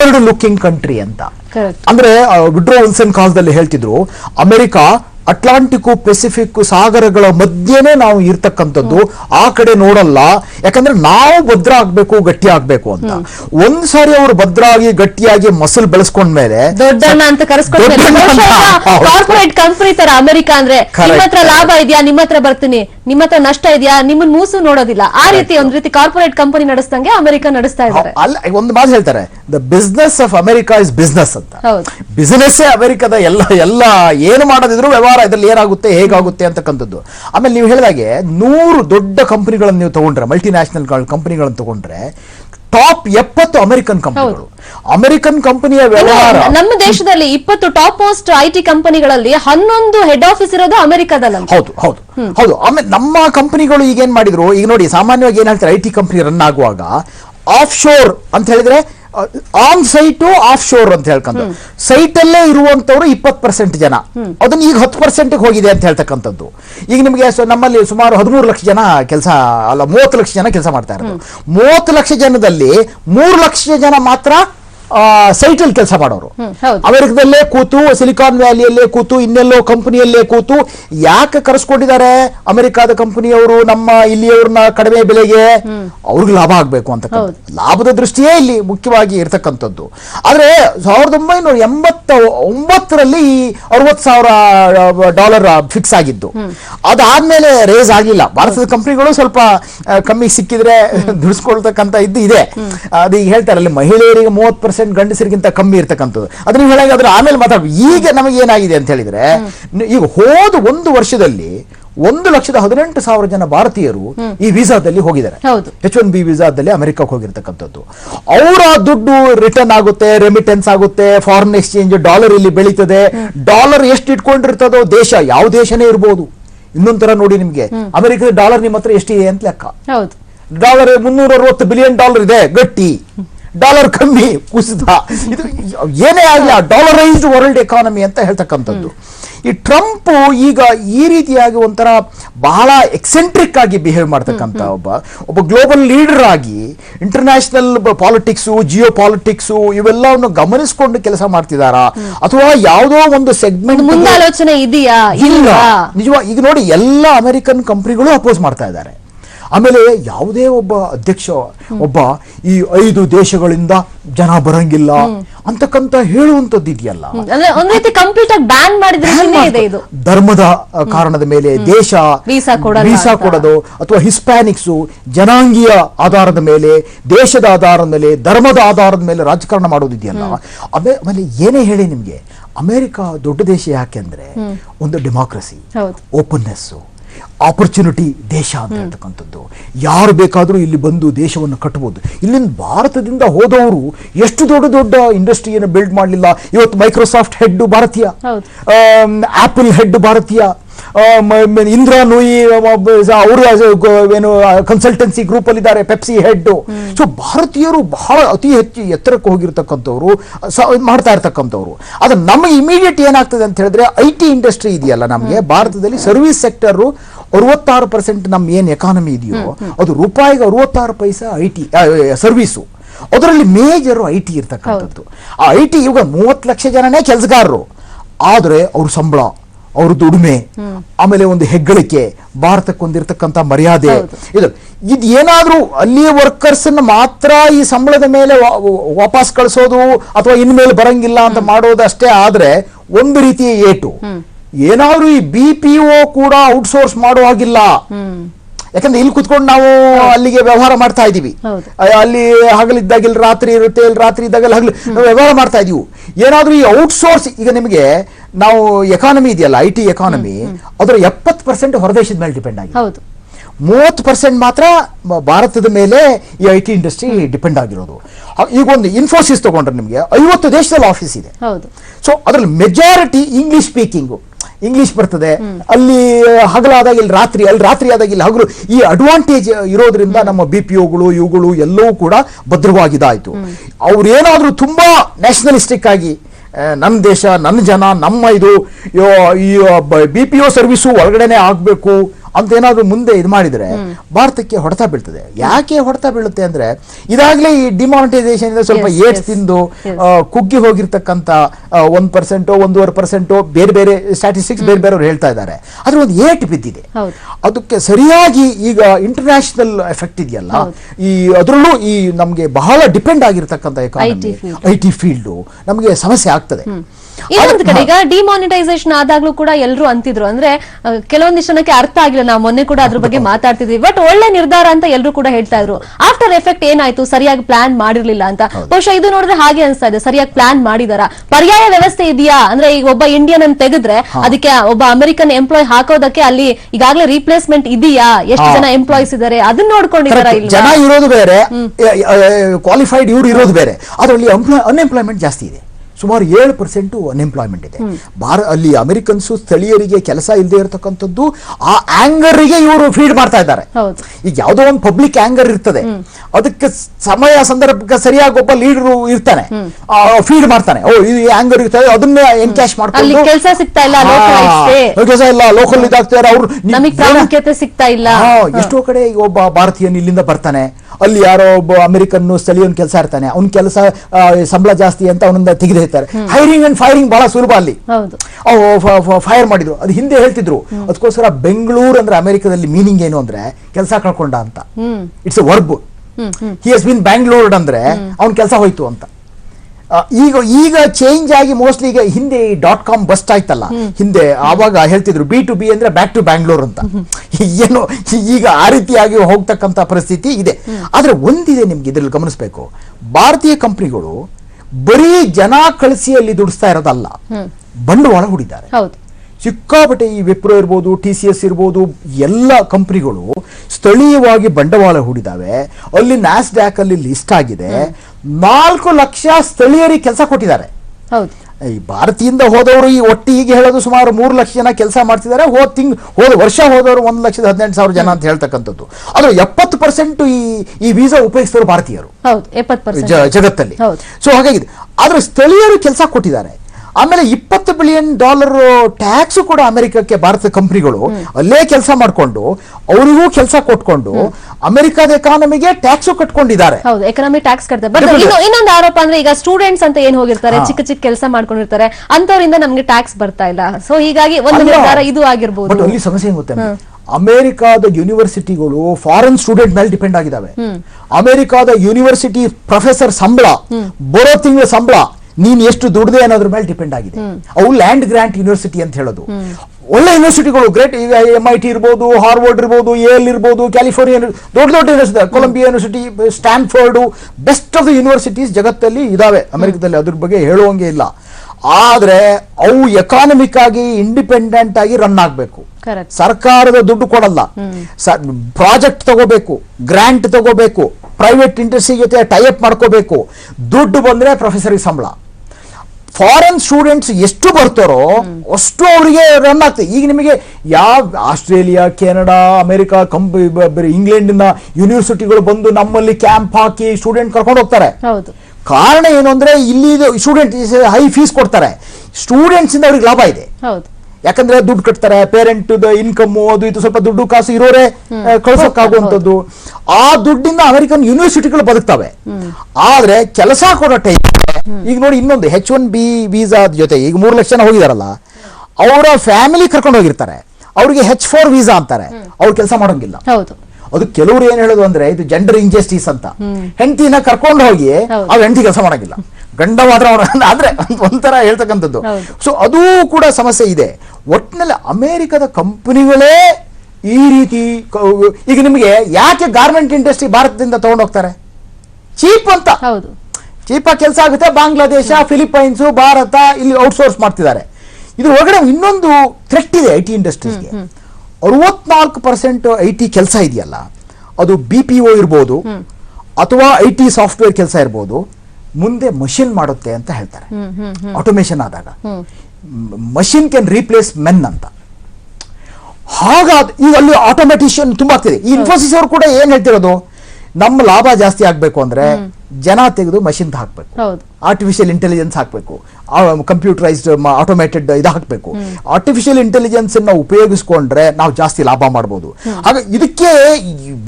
Forward looking country ಅಂತ. ಅಂದ್ರೆ ವಿಡ್ರೋ Wilson ಕಾಲದಲ್ಲಿ ಹೇಳ್ತಿದ್ರು ಅಮೆರಿಕ ಅಟ್ಲಾಂಟಿಕ್ ಪೆಸಿಫಿಕ್ ಸಾಗರಗಳ ಮಧ್ಯೆನೇ ನಾವು ಇರ್ತಕ್ಕಂಥದ್ದು ಆ ಕಡೆ ನೋಡಲ್ಲ. ಯಾಕಂದ್ರೆ ನಾವು ಭದ್ರ ಆಗ್ಬೇಕು ಗಟ್ಟಿ ಆಗ್ಬೇಕು ಅಂತ. ಒಂದ್ ಸಾರಿ ಅವರು ಭದ್ರಾಗಿ ಗಟ್ಟಿಯಾಗಿ ಮಸಲ್ ಬೆಳೆಸ್ಕೊಂಡ್ಮೇಲೆ. ಕಾರ್ಪೊರೇಟ್ ಕಂಪನಿ ತರ ಅಮೆರಿಕ ಅಂದ್ರೆ. ನಿಮ್ಮ ಹತ್ರ ಲಾಭ ಇದೆಯಾ? ನಿಮ್ಮ ಹತ್ರ ಬರ್ತೀನಿ. ನಿಮ್ಮ ಹತ್ರ ನಷ್ಟ ಇದೆಯಾ? ನಿಮ್ಮನ್ನ ಮೂಸು ನೋಡೋದಿಲ್ಲ. ಆ ರೀತಿ ಒಂದ್ ರೀತಿ ಕಾರ್ಪೊರೇಟ್ ಕಂಪನಿ ನಡೆಸ್ದಂಗೆ ಅಮೆರಿಕ ನಡೆಸ್ತಾ ಇದ್ದಾರೆ. ಅಲ್ಲ ಒಂದು ಮಾತು ಹೇಳ್ತಾರೆ. The business of America is business ಅಂತ. ಬಿಸ್ನೆಸ್ ಬಿಸಿನೆಸ್ ಅಮೆರಿಕದ ಎಲ್ಲ ಎಲ್ಲ ಏನು ಮಾಡೋದಿದ್ರು ವ್ಯವಹಾರ ಇದ್ರಲ್ಲಿ ಏನಾಗುತ್ತೆ ಹೇಗಾಗುತ್ತೆ ಅಂತಕ್ಕಂಥದ್ದು. ಆಮೇಲೆ ನೀವು ಹೇಳಿದಾಗೆ ನೂರು ದೊಡ್ಡ ಕಂಪನಿಗಳನ್ನು ನೀವು ತಗೊಂಡ್ರೆ ಮಲ್ಟಿನ್ಯಾಷನಲ್ ಕಂಪನಿಗಳನ್ನು ತಗೊಂಡ್ರೆ ಟಾಪ್ ಎಪ್ಪತ್ತು ಅಮೆರಿಕನ್ ಕಂಪನಿಗಳು. ಅಮೆರಿಕನ್ ಕಂಪನಿಯ ವ್ಯವಹಾರ. ನಮ್ಮ ದೇಶದಲ್ಲಿ ಇಪ್ಪತ್ತು ಟಾಪ್ ಮೋಸ್ಟ್ ಐ ಟಿ ಕಂಪನಿಗಳಲ್ಲಿ ಹನ್ನೊಂದು ಹೆಡ್ ಆಫೀಸ್ ಇರೋದು ಅಮೆರಿಕದಲ್ಲಿ ಹೌದು ಹೌದು. ಹೌದು ಆಮೇಲೆ ನಮ್ಮ ಕಂಪನಿಗಳು ಈಗ ಏನ್ ಮಾಡಿದ್ರು? ಈಗ ನೋಡಿ ಸಾಮಾನ್ಯವಾಗಿ ಏನ್ ಹೇಳ್ತಾರೆ? ಐ ಟಿ ಕಂಪನಿ ರನ್ ಆಗುವಾಗ ಆಫ್ ಶೋರ್ ಅಂತ ಹೇಳಿದ್ರೆ ಆನ್ ಸೈಟು ಆಫ್ ಶೋರ್ ಅಂತ ಹೇಳ್ಕೊಂಡು ಸೈಟ್ ಅಲ್ಲೇ ಇರುವಂತವ್ರು ಇಪ್ಪತ್ತು ಪರ್ಸೆಂಟ್ ಜನ. ಅದನ್ನ ಈಗ ಹತ್ತು ಪರ್ಸೆಂಟ್ ಹೋಗಿದೆ ಅಂತ ಹೇಳ್ತಕ್ಕಂಥದ್ದು. ಈಗ ನಿಮಗೆ ನಮ್ಮಲ್ಲಿ ಸುಮಾರು ಹದಿಮೂರು ಲಕ್ಷ ಜನ ಕೆಲಸ ಅಲ್ಲ ಮೂವತ್ತು ಲಕ್ಷ ಜನ ಕೆಲಸ ಮಾಡ್ತಾ ಇರೋದು. ಮೂವತ್ತು ಲಕ್ಷ ಜನದಲ್ಲಿ ಮೂರು ಲಕ್ಷ ಜನ ಮಾತ್ರ ಸೈಟ್ ಅಲ್ಲಿ ಕೆಲಸ ಮಾಡೋರು. ಅಮೆರಿಕದಲ್ಲೇ ಕೂತು ಸಿಲಿಕಾನ್ ವ್ಯಾಲಿಯಲ್ಲೇ ಕೂತು ಇನ್ನೆಲ್ಲೋ ಕಂಪನಿಯಲ್ಲೇ ಕೂತು ಯಾಕೆ ಕರೆಸ್ಕೊಂಡಿದ್ದಾರೆ ಅಮೆರಿಕಾದ ಕಂಪನಿಯವರು ನಮ್ಮ ಇಲ್ಲಿಯವ್ರನ್ನ ಕಡಿಮೆ ಬೆಲೆಗೆ? ಅವ್ರಿಗೆ ಲಾಭ ಆಗಬೇಕು ಅಂತ ಲಾಭದ ದೃಷ್ಟಿಯೇ ಇಲ್ಲಿ ಮುಖ್ಯವಾಗಿ ಇರತಕ್ಕಂಥದ್ದು. ಆದ್ರೆ ಸಾವಿರದ ಒಂಬೈನೂರ ಎಂಬತ್ತ ಒಂಬತ್ತರಲ್ಲಿ ಈ ಅರವತ್ತು ಸಾವಿರ ಡಾಲರ್ ಫಿಕ್ಸ್ ಆಗಿದ್ದು. ಅದಾದ್ಮೇಲೆ ರೇಸ್ ಆಗಿಲ್ಲ. ಭಾರತದ ಕಂಪನಿಗಳು ಸ್ವಲ್ಪ ಕಮ್ಮಿ ಸಿಕ್ಕಿದ್ರೆ ದುಡಿಸ್ಕೊಳ್ತಕ್ಕಂಥ ಇದ್ದು ಇದೆ. ಅದು ಈಗ ಹೇಳ್ತಾರಲ್ಲ ಮಹಿಳೆಯರಿಗೆ ಮೂವತ್ತು ಪರ್ಸೆಂಟ್ ಗಂಡಸರಿಗಿಂತ ಕಮ್ಮಿ ಇರ್ತಕ್ಕಂಥದ್ದು. ಅದನ್ನ ನೀವು ಹೇಳಾಗ ಅದ್ರ ಆಮೇಲೆ ಮಾತಾಡ್ಬೇಕು ಈಗ ನಮಗೆ ಏನಾಗಿದೆ ಅಂತ ಹೇಳಿದ್ರೆ ಈಗ ಹೋದ ಒಂದು ವರ್ಷದಲ್ಲಿ ಒಂದು ಲಕ್ಷದ ಹದಿನೆಂಟು ಸಾವಿರ ಜನ ಭಾರತೀಯರು ಈ ವೀಸಾದಲ್ಲಿ ಹೋಗಿದ್ದಾರೆ. ಎಚ್ ಒನ್ ಬಿ ವೀಸಾದಲ್ಲಿ ಅಮೆರಿಕಕ್ಕೆ ಹೋಗಿರ್ತಕ್ಕಂಥದ್ದು. ಅವರ ದುಡ್ಡು ರಿಟರ್ನ್ ಆಗುತ್ತೆ ರೆಮಿಟೆನ್ಸ್ ಆಗುತ್ತೆ ಫಾರಿನ್ ಎಕ್ಸ್ಚೇಂಜ್ ಡಾಲರ್ ಇಲ್ಲಿ ಬೆಳೀತದೆ. ಡಾಲರ್ ಎಷ್ಟು ಇಟ್ಕೊಂಡಿರ್ತದೋ ದೇಶ ಯಾವ ದೇಶನೇ ಇರ್ಬೋದು. ಇನ್ನೊಂಥರ ನೋಡಿ ನಿಮ್ಗೆ. ಅಮೆರಿಕದ ಡಾಲರ್ ನಿಮ್ಮ ಹತ್ರ ಎಷ್ಟಿದೆ ಅಂತ ಲೆಕ್ಕ. ಡಾಲರ್ ಮುನ್ನೂರ ಅರವತ್ತು ಬಿಲಿಯನ್ ಡಾಲರ್ ಇದೆ ಗಟ್ಟಿ. ಡಾಲರ್ ಕಮ್ಮಿ ಕುಸಿತ. ಇದು ಏನೇ ಆಗಲಿ ಆ ಡಾಲರೈಸ್ಡ್ ವರ್ಲ್ಡ್ ಎಕಾನಮಿ ಅಂತ ಹೇಳ್ತಕ್ಕಂಥದ್ದು. ಈ ಟ್ರಂಪ್ ಈಗ ಈ ರೀತಿಯಾಗಿ ಒಂಥರ ಬಹಳ ಎಕ್ಸೆಂಟ್ರಿಕ್ ಆಗಿ ಬಿಹೇವ್ ಮಾಡ್ತಕ್ಕಂಥ ಒಬ್ಬ ಒಬ್ಬ ಗ್ಲೋಬಲ್ ಲೀಡರ್ ಆಗಿ ಇಂಟರ್ನ್ಯಾಷನಲ್ ಪಾಲಿಟಿಕ್ಸು ಜಿಯೋ ಪಾಲಿಟಿಕ್ಸು ಇವೆಲ್ಲವನ್ನು ಗಮನಿಸಿಕೊಂಡು ಕೆಲಸ ಮಾಡ್ತಿದಾರಾ? ಅಥವಾ ಯಾವುದೋ ಒಂದು ಸೆಗ್ಮೆಂಟ್ ಮುಂದಾಲೋಚನೆ ಇದೆಯಾ? ಇಲ್ಲ. ನಿಜವಾಗಿ ನಿಜವಾ ಈಗ ನೋಡಿ ಎಲ್ಲ ಅಮೆರಿಕನ್ ಕಂಪ್ನಿಗಳು ಅಪೋಸ್ ಮಾಡ್ತಾ ಇದ್ದಾರೆ. ಆಮೇಲೆ ಯಾವುದೇ ಒಬ್ಬ ಅಧ್ಯಕ್ಷ ಒಬ್ಬ ಈ ಐದು ದೇಶಗಳಿಂದ ಜನ ಬರಂಗಿಲ್ಲ ಅಂತಕ್ಕಂತ ಹೇಳುವಂತದ್ದು ಇದೆಯಲ್ಲ. ಧರ್ಮದ ಕಾರಣದ ಮೇಲೆ ದೇಶ ವೀಸಾ. ಕೊಡೋದು ಅಥವಾ ಹಿಸ್ಪ್ಯಾನಿಕ್ಸ್ ಜನಾಂಗೀಯ ಆಧಾರದ ಮೇಲೆ ದೇಶದ ಆಧಾರದ ಮೇಲೆ ಧರ್ಮದ ಆಧಾರದ ಮೇಲೆ ರಾಜಕಾರಣ ಮಾಡೋದಿದೆಯಲ್ಲ ಆಮೇ- ಆಮೇಲೆ ಏನೇ ಹೇಳಿ ನಿಮ್ಗೆ ಅಮೆರಿಕ ದೊಡ್ಡ ದೇಶ ಯಾಕೆಂದ್ರೆ ಒಂದು ಡೆಮಾಕ್ರಸಿ ಹೌದು. ಆಪರ್ಚುನಿಟಿ ದೇಶ ಅಂತ ಹೇಳ್ತಕ್ಕಂಥದ್ದು. ಯಾರು ಬೇಕಾದರೂ ಇಲ್ಲಿ ಬಂದು ದೇಶವನ್ನು ಕಟ್ಟಬಹುದು ಇಲ್ಲಿಂದ ಭಾರತದಿಂದ ಹೋದವರು ಎಷ್ಟು ದೊಡ್ಡ ದೊಡ್ಡ ಇಂಡಸ್ಟ್ರಿಯನ್ನು ಬಿಲ್ಡ್ ಮಾಡಲಿಲ್ಲ. ಇವತ್ತು ಮೈಕ್ರೋಸಾಫ್ಟ್ ಹೆಡ್ ಭಾರತೀಯ. ಆಪಲ್ ಹೆಡ್ ಭಾರತೀಯ. ಇಂದ್ರಾ ನೂಯಿ ಅವರು ಏನು ಕನ್ಸಲ್ಟೆನ್ಸಿ ಗ್ರೂಪ್ ಅಲ್ಲಿ ಇದ್ದಾರೆ ಪೆಪ್ಸಿ ಹೆಡ್ ಸೊ ಭಾರತೀಯರು ಬಹಳ ಅತಿ ಹೆಚ್ಚು ಎತ್ತರಕ್ಕೆ ಹೋಗಿರ್ತಕ್ಕಂಥವ್ರು ಮಾಡ್ತಾ ಇರ್ತಕ್ಕಂಥವ್ರು. ಅದು ನಮಗೆ ಇಮಿಡಿಯೇಟ್ ಏನಾಗ್ತದೆ ಅಂತ ಹೇಳಿದ್ರೆ ಐ ಟಿ ಇಂಡಸ್ಟ್ರಿ ಇದೆಯಲ್ಲ ನಮಗೆ. ಭಾರತದಲ್ಲಿ ಸರ್ವಿಸ್ ಸೆಕ್ಟರ್ ಅರವತ್ತಾರು ಪರ್ಸೆಂಟ್ ನಮ್ಮ ಏನು ಎಕಾನಮಿ ಇದೆಯೋ ಅದು ರೂಪಾಯಿಗೆ ಅರವತ್ತಾರು ಪೈಸಾ ಐ ಟಿ ಸರ್ವಿಸು ಅದರಲ್ಲಿ ಮೇಜರ್ ಐ ಟಿ ಇರ್ತಕ್ಕಂಥದ್ದು. ಆ ಐ ಟಿ ಇವಾಗ ಮೂವತ್ತು ಲಕ್ಷ ಜನನೇ ಕೆಲಸಗಾರರು. ಆದರೆ ಅವ್ರ ಸಂಬಳ. ಅವ್ರ ದುಡಿಮೆ ಆಮೇಲೆ ಒಂದು ಹೆಗ್ಗಳಿಕೆ ಭಾರತಕ್ಕೆ ಮರ್ಯಾದೆ. ಇದು ಇದು ಏನಾದ್ರೂ ಅಲ್ಲಿಯ ವರ್ಕರ್ಸ್ ಮಾತ್ರ ಈ ಸಂಬಳದ ಮೇಲೆ ವಾಪಸ್ ಕಳಿಸೋದು ಅಥವಾ ಇನ್ಮೇಲೆ ಬರಂಗಿಲ್ಲ ಅಂತ ಮಾಡೋದಷ್ಟೇ ಆದ್ರೆ ಒಂದು ರೀತಿಯ ಏಟು. ಏನಾದ್ರೂ ಈ ಬಿ ಪಿ ಒ ಕೂಡ ಔಟ್ಸೋರ್ಸ್ ಮಾಡೋ ಹಾಗಿಲ್ಲ. ಯಾಕಂದ್ರೆ ಇಲ್ಲಿ ಕುತ್ಕೊಂಡು ನಾವು ಅಲ್ಲಿಗೆ ವ್ಯವಹಾರ ಮಾಡ್ತಾ ಇದೀವಿ ಅಲ್ಲಿ ಹಗಲಿದ್ದಾಗ ಇಲ್ಲಿ ರಾತ್ರಿ ಇರುತ್ತೆ ಇಲ್ಲಿ ರಾತ್ರಿ ಇದ್ದಾಗ ಹಗಲು ವ್ಯವಹಾರ ಮಾಡ್ತಾ ಇದೀವಿ ಏನಾದ್ರೂ ಈ ಔಟ್ಸೋರ್ಸ್ ಈಗ ನಿಮಗೆ ನಾವು ಎಕಾನಮಿ ಇದೆಯಲ್ಲ ಐ ಟಿ ಎಕಾನಮಿ ಅದರ ಎಪ್ಪತ್ತು ಪರ್ಸೆಂಟ್ ಹೊರದೇಶದ ಮೇಲೆ ಡಿಪೆಂಡ್ ಆಗಿದೆ. ಹೌದು. ಮೂವತ್ತು ಪರ್ಸೆಂಟ್ ಮಾತ್ರ ಭಾರತದ ಮೇಲೆ ಈ ಐ ಟಿ ಇಂಡಸ್ಟ್ರಿ ಡಿಪೆಂಡ್ ಆಗಿರೋದು. ಈಗ ಒಂದು ಇನ್ಫೋಸಿಸ್ ತಗೊಂಡ್ರೆ ನಿಮಗೆ ಐವತ್ತು ದೇಶದಲ್ಲಿ ಆಫೀಸ್ ಇದೆ. ಸೊ ಅದರಲ್ಲಿ ಮೆಜಾರಿಟಿ ಇಂಗ್ಲಿಷ್ ಸ್ಪೀಕಿಂಗು ಇಂಗ್ಲಿಷ್ ಬರ್ತದೆ. ಅಲ್ಲಿ ಹಗಲಾದಾಗ ಇಲ್ಲಿ ರಾತ್ರಿ ಅಲ್ಲಿ ರಾತ್ರಿ ಆದಾಗ ಇಲ್ಲಿ ಹಗಲು ಈ ಅಡ್ವಾಂಟೇಜ್ ಇರೋದ್ರಿಂದ ನಮ್ಮ ಬಿ ಪಿ ಒಗಳು ಇವುಗಳು ಎಲ್ಲವೂ ಕೂಡ ಭದ್ರವಾಗಿದಾಯ್ತು ಅವ್ರೇನಾದ್ರೂ ತುಂಬಾ ನ್ಯಾಷನಲಿಸ್ಟಿಕ್ ಆಗಿ ನನ್ನ ದೇಶ ನನ್ನ ಜನ ನಮ್ಮ ಇದು ಬಿ ಪಿ ಒ ಸರ್ವಿಸು ಒಳಗಡೆನೆ ಆಗಬೇಕು. ಅಂತ ಏನಾದ್ರು ಮುಂದೆ ಇದು ಮಾಡಿದ್ರೆ ಭಾರತಕ್ಕೆ ಹೊಡೆತ ಬೀಳ್ತದೆ. ಯಾಕೆ ಹೊಡೆತ ಬೀಳುತ್ತೆ ಅಂದ್ರೆ ಇದಾಗ್ಲೇ ಈ ಡಿಮಾನಿಟೈಸೇಷನ್ ಸ್ವಲ್ಪ ಏಟ್ ಏಟ್ಸ್ ತಿಂದು ಕುಗ್ಗಿ ಹೋಗಿರ್ತಕ್ಕಂಥ ಒಂದು ಪರ್ಸೆಂಟು ಒಂದೂವರೆ ಪರ್ಸೆಂಟು ಬೇರೆ ಬೇರೆ ಸ್ಟಾಟಿಸ್ಟಿಕ್ಸ್ ಬೇರೆ ಬೇರೆಯವ್ರು ಹೇಳ್ತಾ ಇದ್ದಾರೆ. ಅದ್ರ ಒಂದು ಏಟ್ ಬಿದ್ದಿದೆ. ಅದಕ್ಕೆ ಸರಿಯಾಗಿ ಈಗ ಇಂಟರ್ನ್ಯಾಷನಲ್ ಎಫೆಕ್ಟ್ ಇದೆಯಲ್ಲ ಈ ಅದರಲ್ಲೂ ಈ ನಮಗೆ ಬಹಳ ಡಿಪೆಂಡ್ ಆಗಿರ್ತಕ್ಕಂಥ ಎಕಾನಮಿ. ಐ ಟಿ ಫೀಲ್ಡ್ ನಮಗೆ ಸಮಸ್ಯೆ ಆಗ್ತದೆ. ಇನ್ನೊಂದು ಕಡೆ. ಈಗ ಡಿಮಾನಿಟೈಸೇಷನ್ ಆದಾಗ್ಲೂ ಕೂಡ ಎಲ್ಲರೂ ಅಂತಿದ್ರು. ಅಂದ್ರೆ ಕೆಲವೊಂದಿಷ್ಟು ಜನಕ್ಕೆ ಅರ್ಥ ಆಗಿಲ್ಲ ನಾವು ಮೊನ್ನೆ ಕೂಡ ಅದ್ರ ಬಗ್ಗೆ ಮಾತಾಡ್ತಿದ್ವಿ. ಬಟ್ ಒಳ್ಳೆ ನಿರ್ಧಾರ ಅಂತ ಎಲ್ಲರೂ ಕೂಡ ಹೇಳ್ತಾ ಇದ್ರು. ಆಫ್ಟರ್ ಎಫೆಕ್ಟ್ ಏನಾಯ್ತು? ಸರಿಯಾಗಿ ಪ್ಲಾನ್ ಮಾಡಿರ್ಲಿಲ್ಲ ಅಂತ. ಬಹುಶಃ ಇದು ನೋಡಿದ್ರೆ ಹಾಗೆ ಅನ್ಸ್ತಾ ಇದೆ. ಸರಿಯಾಗಿ ಪ್ಲಾನ್ ಮಾಡಿದಾರ? ಪರ್ಯಾಯ ವ್ಯವಸ್ಥೆ ಇದೆಯಾ? ಅಂದ್ರೆ ಈಗ ಒಬ್ಬ ಇಂಡಿಯನ್ ಅನ್ನು ತೆಗೆದ್ರೆ ಅದಕ್ಕೆ ಒಬ್ಬ ಅಮೆರಿಕನ್ ಎಂಪ್ಲಾಯ್ ಹಾಕೋದಕ್ಕೆ ಅಲ್ಲಿ ಈಗಾಗಲೇ ರೀಪ್ಲೇಸ್ಮೆಂಟ್ ಇದೆಯಾ ಎಷ್ಟು ಜನ ಎಂಪ್ಲಾಯ್ಸ್ ಇದಾರೆ ಅದನ್ನ ನೋಡ್ಕೊಂಡಿದಾರ. ಜನ ಇರೋದು ಬೇರೆ. ಕ್ವಾಲಿಫೈಡ್ ಇವ್ರು ಇರೋದು ಬೇರೆ. ಅದರಲ್ಲಿ ಅನ್ಎಂಪ್ಲಾಯ್ಮೆಂಟ್ ಜಾಸ್ತಿ ಇದೆ. ಸುಮಾರು ಏಳು ಪರ್ಸೆಂಟ್ ಅನ್ಎಂಪ್ಲಾಯ್ಮೆಂಟ್ ಇದೆ. ಭಾರ ಅಲ್ಲಿ ಅಮೆರಿಕನ್ಸು ಸ್ಥಳೀಯರಿಗೆ ಕೆಲಸ ಇಲ್ಲದೆ ಇರತಕ್ಕಂಥದ್ದು ಆ ಆಂಗರ್ಗೆ ಇವರು ಫೀಡ್ ಮಾಡ್ತಾ ಇದ್ದಾರೆ. ಈಗ ಯಾವುದೋ ಒಂದು ಪಬ್ಲಿಕ್ ಆಂಗರ್ ಇರ್ತದೆ. ಅದಕ್ಕೆ ಸಮಯ ಸಂದರ್ಭಕ್ಕೆ ಸರಿಯಾಗಿ ಒಬ್ಬ ಲೀಡರ್ ಇರ್ತಾನೆ. ಫೀಡ್ ಮಾಡ್ತಾನೆ. ಓ ಈ ಆಂಗರ್ ಇರ್ತದೆ ಅದನ್ನೇ ಎನ್ಕ್ಯಾಶ್ ಮಾಡ್ಕೊಂಡು? ಕೆಲ್ಸ ಸಿಗ್ತಾ ಇಲ್ಲ ಲೋಕಲ್ ಕೆಲಸ ಇಲ್ಲ ಲೋಕಲ್ ಇದಾಗ್ತಾರೆ ಅವ್ರು ನಮಗ್ ಪ್ರಾಮುಖ್ಯತೆ ಸಿಗ್ತಾ ಇಲ್ಲ. ಎಷ್ಟೋ ಕಡೆ ಒಬ್ಬ ಭಾರತೀಯನ್ ಇಲ್ಲಿಂದ ಬರ್ತಾನೆ. ಅಲ್ಲಿ ಯಾರೋ ಒಬ್ಬ ಅಮೆರಿಕನ್ ಸ್ಥಳೀಯನ್ ಕೆಲಸ ಇರ್ತಾನೆ. ಅವ್ನ ಕೆಲಸ ಸಂಬಳ ಜಾಸ್ತಿ ಅಂತ ಅವನಿಂದ ತೆಗೆದಿರ್ತಾರೆ. ಹೈರಿಂಗ್ ಅಂಡ್ ಫೈರಿಂಗ್ ಬಹಳ ಸುಲಭ ಅಲ್ಲಿ. ಹೌದು. ಫೈರ್ ಮಾಡಿದ್ರು. ಅದು ಹಿಂದೆ ಹೇಳ್ತಿದ್ರು. ಅದಕ್ಕೋಸ್ಕರ ಬೆಂಗಳೂರು ಅಂದ್ರೆ ಅಮೆರಿಕದಲ್ಲಿ ಮೀನಿಂಗ್ ಏನು ಅಂದ್ರೆ ಕೆಲಸ ಕಳ್ಕೊಂಡ ಅಂತ. It's A verb he has been ಬ್ಯಾಂಗ್ಳೂರ್ಡ್ ಅಂದ್ರೆ ಅವ್ನ ಕೆಲಸ ಹೋಯ್ತು ಅಂತ. ಈಗ ಈಗ ಚೇಂಜ್ ಆಗಿ ಮೋಸ್ಟ್ಲಿ ಈಗ ಹಿಂದೆ ಡಾಟ್ ಕಾಮ್ ಬಸ್ಟ್ ಆಯ್ತಲ್ಲ ಹಿಂದೆ ಆವಾಗ ಹೇಳ್ತಿದ್ರು ಬಿ ಟು ಬಿ ಅಂದ್ರೆ ಬ್ಯಾಕ್ ಟು ಬ್ಯಾಂಗ್ಳೂರ್ ಅಂತ. ಏನು ಈಗ ಆ ರೀತಿಯಾಗಿ ಹೋಗ್ತಕ್ಕಂತ ಪರಿಸ್ಥಿತಿ ಇದೆ. ಆದ್ರೆ ಒಂದಿದೆ ನಿಮ್ಗೆ ಇದ್ರಲ್ಲಿ ಗಮನಿಸಬೇಕು. ಭಾರತೀಯ ಕಂಪನಿಗಳು ಬರೀ ಜನ ಕಳಿಸಿ ಅಲ್ಲಿ ದುಡಿಸ್ತಾ ಇರೋದಲ್ಲ ಬಂಡವಾಳ ಹೂಡಿದ್ದಾರೆ. ಸಿಕ್ಕಾಪಟ್ಟೆ ಈ ವಿಪ್ರೋ ಇರ್ಬೋದು ಟಿ ಸಿ ಎಸ್ ಇರ್ಬೋದು ಎಲ್ಲ ಕಂಪನಿಗಳು ಸ್ಥಳೀಯವಾಗಿ ಬಂಡವಾಳ ಹೂಡಿದಾವೆ ಅಲ್ಲಿ ನ್ಯಾಸ್ಡ್ಯಾಕ್ ಅಲ್ಲಿ ಲಿಸ್ಟ್ ಆಗಿದೆ. ನಾಲ್ಕು ಲಕ್ಷ ಸ್ಥಳೀಯರಿಗೆ ಕೆಲಸ ಕೊಟ್ಟಿದ್ದಾರೆ. ಹೌದು. ಈ ಭಾರತೀಯಿಂದ ಹೋದವರು ಈ ಒಟ್ಟಿಗೆ ಹೇಳೋದು ಸುಮಾರು ಮೂರು ಲಕ್ಷ ಜನ ಕೆಲಸ ಮಾಡ್ತಿದ್ದಾರೆ. ಹೋದ ತಿಂಗ್ ಹೋದ ವರ್ಷ ಹೋದವರು ಒಂದು ಲಕ್ಷದ ಹದಿನೆಂಟು ಸಾವಿರ ಜನ ಅಂತ ಹೇಳ್ತಕ್ಕಂಥದ್ದು. ಅದು ಎಪ್ಪತ್ತು ಪರ್ಸೆಂಟ್ ಈ ಈ ವೀಸಾ ಉಪಯೋಗಿಸಿದವರು ಭಾರತೀಯರು. ಜಗತ್ತಲ್ಲಿ. ಹೌದು. ಸೊ ಹಾಗಾಗಿದೆ. ಆದ್ರೆ ಸ್ಥಳೀಯರು ಕೆಲಸ ಕೊಟ್ಟಿದ್ದಾರೆ. ಆಮೇಲೆ ಇಪ್ಪತ್ತು ಬಿಲಿಯನ್ ಡಾಲರ್ ಟ್ಯಾಕ್ಸ್ ಕೂಡ ಅಮೆರಿಕಕ್ಕೆ ಭಾರತ ಕಂಪನಿಗಳು ಅಲ್ಲೇ ಕೆಲಸ ಮಾಡಿಕೊಂಡು ಅವರಿಗೂ ಕೆಲಸ ಕೊಟ್ಕೊಂಡು ಅಮೆರಿಕದ ಎಕಾನಮಿಗೆ ಟ್ಯಾಕ್ಸ್ ಕಟ್ಕೊಂಡಿದ್ದಾರೆ. ಹೌದು ಎಕನಾಮಿ ಟ್ಯಾಕ್ಸ್. ಇನ್ನೊಂದು ಆರೋಪ ಅಂದ್ರೆ ಈಗ ಸ್ಟೂಡೆಂಟ್ಸ್ ಅಂತ ಏನ್ ಹೋಗಿರ್ತಾರೆ? ಚಿಕ್ಕ ಚಿಕ್ಕ ಕೆಲಸ ಮಾಡ್ಕೊಂಡಿರ್ತಾರೆ. ಅಂತವರಿಂದ ನಮ್ಗೆ ಟ್ಯಾಕ್ಸ್ ಬರ್ತಾ ಇಲ್ಲ. ಸೊ ಹೀಗಾಗಿ ಒಂದು ಇದು ಆಗಿರ್ಬೋದು. ಅಲ್ಲಿ ಸಮಸ್ಯೆ ಗೊತ್ತೆ? ಅಮೆರಿಕಾದ ಯೂನಿವರ್ಸಿಟಿಗಳು ಫಾರಿನ್ ಸ್ಟೂಡೆಂಟ್ ಮೇಲೆ ಡಿಪೆಂಡ್ ಆಗಿದಾವೆ ಅಮೆರಿಕಾದ ಯೂನಿವರ್ಸಿಟಿ ಪ್ರೊಫೆಸರ್ ಸಂಬಳ ಬರೋ ತಿಂಗಳ ಸಂಬಳ ನೀನ್ ಎಷ್ಟು ದುಡ್ದೆ ಅನ್ನೋದ್ರ ಮೇಲೆ ಡಿಪೆಂಡ್ ಆಗಿದೆ. ಅವು ಲ್ಯಾಂಡ್ ಗ್ರಾಂಟ್ ಯೂನಿವರ್ಸಿಟಿ ಅಂತ ಹೇಳೋದು. ಒಳ್ಳೆ ಯೂನಿವರ್ಸಿಟಿಗಳು ಗ್ರೇಟ್ ಈಗ ಎಂ ಐ ಟಿ ಇರ್ಬೋದು ಹಾರ್ವರ್ಡ್ ಇರ್ಬೋದು ಎಲ್ ಇರ್ಬೋದು ಕ್ಯಾಲಿಫೋರ್ನಿಯಾ ದೊಡ್ಡ ದೊಡ್ಡ university Columbia university Stanford best of the universities ಜಗತ್ತಲ್ಲಿ ಇದಾವೆ. ಅಮೆರಿಕದಲ್ಲಿ ಅದ್ರ ಬಗ್ಗೆ ಹೇಳುವಂಗೆ ಇಲ್ಲ. ಆದ್ರೆ ಅವು ಎಕಾನಮಿಕ್ ಆಗಿ ಇಂಡಿಪೆಂಡೆಂಟ್ ಆಗಿ ರನ್ ಆಗಬೇಕು. ಸರ್ಕಾರದ ದುಡ್ಡು ಕೊಡಲ್ಲ. ಪ್ರಾಜೆಕ್ಟ್ ತಗೋಬೇಕು ಗ್ರಾಂಟ್ ತಗೋಬೇಕು ಪ್ರೈವೇಟ್ ಇಂಡಸ್ಟ್ರಿ ಜೊತೆ ಟೈಅಪ್ ಮಾಡ್ಕೋಬೇಕು. ದುಡ್ಡು ಬಂದ್ರೆ ಪ್ರೊಫೆಸರ್ಗೆ ಸಂಬಳ. ಫಾರಿನ್ ಸ್ಟೂಡೆಂಟ್ಸ್ ಎಷ್ಟು ಬರ್ತಾರೋ ಅಷ್ಟು ಅವರಿಗೆ ರನ್ ಆಗ್ತದೆ. ಈಗ ನಿಮಗೆ ಯಾವ ಆಸ್ಟ್ರೇಲಿಯಾ ಕೆನಡಾ ಅಮೆರಿಕ ಕಂಪ್ ಇಂಗ್ಲೆಂಡಿನ ಯೂನಿವರ್ಸಿಟಿಗಳು ಬಂದು ನಮ್ಮಲ್ಲಿ ಕ್ಯಾಂಪ್ ಹಾಕಿ ಸ್ಟೂಡೆಂಟ್ ಕರ್ಕೊಂಡು ಹೋಗ್ತಾರೆ. ಕಾರಣ ಏನು ಅಂದ್ರೆ ಇಲ್ಲಿ ಸ್ಟೂಡೆಂಟ್ ಹೈ ಫೀಸ್ ಕೊಡ್ತಾರೆ. ಸ್ಟೂಡೆಂಟ್ಸ್ ಇಂದ ಅವ್ರಿಗೆ ಲಾಭ ಇದೆ. ಯಾಕಂದ್ರೆ ದುಡ್ಡು ಕಟ್ತಾರೆ ಪೇರೆಂಟ್ ಇನ್ಕಮ್ ಅದು ಇದು ಸ್ವಲ್ಪ ದುಡ್ಡು ಕಾಸು ಇರೋರೆ ಕಳ್ಸೋಕ್ಕಾಗುವಂಥದ್ದು. ಆ ದುಡ್ಡಿಂದ ಅಮೆರಿಕನ್ ಯೂನಿವರ್ಸಿಟಿಗಳು ಬದುಕ್ತವೆ. ಆದ್ರೆ ಕೆಲಸ ಕೊಡೋ ಟೈಮ್ ಈಗ ನೋಡಿ ಇನ್ನೊಂದು ಹೆಚ್ ಒನ್ ಬಿ ವೀಸಾ ಜೊತೆ ಈಗ ಮೂರು ಲಕ್ಷ ಜನ ಹೋಗಿದಾರಲ್ಲ ಅವರ ಫ್ಯಾಮಿಲಿ ಕರ್ಕೊಂಡು ಹೋಗಿರ್ತಾರೆ. ಅವ್ರಿಗೆ ಹೆಚ್ ಫೋರ್ ವೀಸಾ ಅಂತಾರೆ. ಅವ್ರು ಕೆಲಸ ಮಾಡೋಂಗಿಲ್ಲ. ಅದು ಕೆಲವರು ಏನ್ ಹೇಳೋದು ಅಂದ್ರೆ ಇದು ಜೆಂಡರ್ ಇಂಜಸ್ಟಿಸ್ ಅಂತ. ಹೆಂಡತಿನ ಕರ್ಕೊಂಡು ಹೋಗಿ ಅವ್ರು ಹೆಂಡತಿ ಕೆಲಸ ಮಾಡೋಂಗಿಲ್ಲ. ಗಂಡ ಮಾತ್ರ ಆದ್ರೆ ಒಂಥರ ಹೇಳ್ತಕ್ಕಂಥದ್ದು. ಸೊ ಅದು ಕೂಡ ಸಮಸ್ಯೆ ಇದೆ. ಒಟ್ಟಿನಲ್ಲಿ ಅಮೆರಿಕದ ಕಂಪನಿಗಳೇ ಈ ರೀತಿ ಈಗ ನಿಮಗೆ ಯಾಕೆ ಗಾರ್ಮೆಂಟ್ ಇಂಡಸ್ಟ್ರಿ ಭಾರತದಿಂದ ತಗೊಂಡು ಹೋಗ್ತಾರೆ ಚೀಪ್ ಅಂತ. ಹೌದು. ಚೀಪಾಗಿ ಕೆಲಸ ಆಗುತ್ತೆ. ಬಾಂಗ್ಲಾದೇಶ ಫಿಲಿಪೈನ್ಸ್ ಭಾರತ ಇಲ್ಲಿ ಔಟ್ಸೋರ್ಸ್ ಮಾಡ್ತಿದ್ದಾರೆ. ಇದ್ರ ಒಳಗಡೆ ಇನ್ನೊಂದು ಥ್ರೆಟ್ ಇದೆ ಐ ಟಿ ಇಂಡಸ್ಟ್ರೀಸ್ಗೆ ಅರವತ್ನಾಲ್ಕು ಪರ್ಸೆಂಟ್ ಐ ಟಿ ಕೆಲಸ ಇದೆಯಲ್ಲ ಅದು ಬಿ ಪಿ ಒ ಇರ್ಬೋದು ಅಥವಾ ಐ ಟಿ ಸಾಫ್ಟ್ವೇರ್ ಕೆಲಸ ಇರ್ಬೋದು ಮುಂದೆ ಮಷಿನ್ ಮಾಡುತ್ತೆ ಅಂತ ಹೇಳ್ತಾರೆ. ಆಟೋಮೇಶನ್ ಆದಾಗ. ಮಷಿನ್ ಕ್ಯಾನ್ ರೀಪ್ಲೇಸ್ ಮೆನ್ ಅಂತ. ಹಾಗಾದ ಈಗ ಅಲ್ಲಿ ಆಟೋಮೆಟಿಷನ್ ತುಂಬಾ ಆಗ್ತಿದೆ. ಈ ಇನ್ಫೋಸಿಸ್ ಅವರು ಕೂಡ ಏನ್ ಹೇಳ್ತಿರೋದು? ನಮ್ಮ ಲಾಭ ಜಾಸ್ತಿ ಆಗ್ಬೇಕು ಅಂದ್ರೆ ಜನ ತೆಗೆದು ಮಷಿನ್ ಹಾಕ್ಬೇಕು. ಆರ್ಟಿಫಿಷಿಯಲ್ ಇಂಟೆಲಿಜೆನ್ಸ್ ಹಾಕ್ಬೇಕು. ಕಂಪ್ಯೂಟರೈಸ್ಡ್ ಆಟೋಮೇಟೆಡ್ ಇದು ಹಾಕ್ಬೇಕು. ಆರ್ಟಿಫಿಷಿಯಲ್ ಇಂಟೆಲಿಜೆನ್ಸ್ ಅನ್ನ ಉಪಯೋಗಿಸ್ಕೊಂಡ್ರೆ ನಾವು ಜಾಸ್ತಿ ಲಾಭ ಮಾಡಬಹುದು ಆಗ ಇದಕ್ಕೆ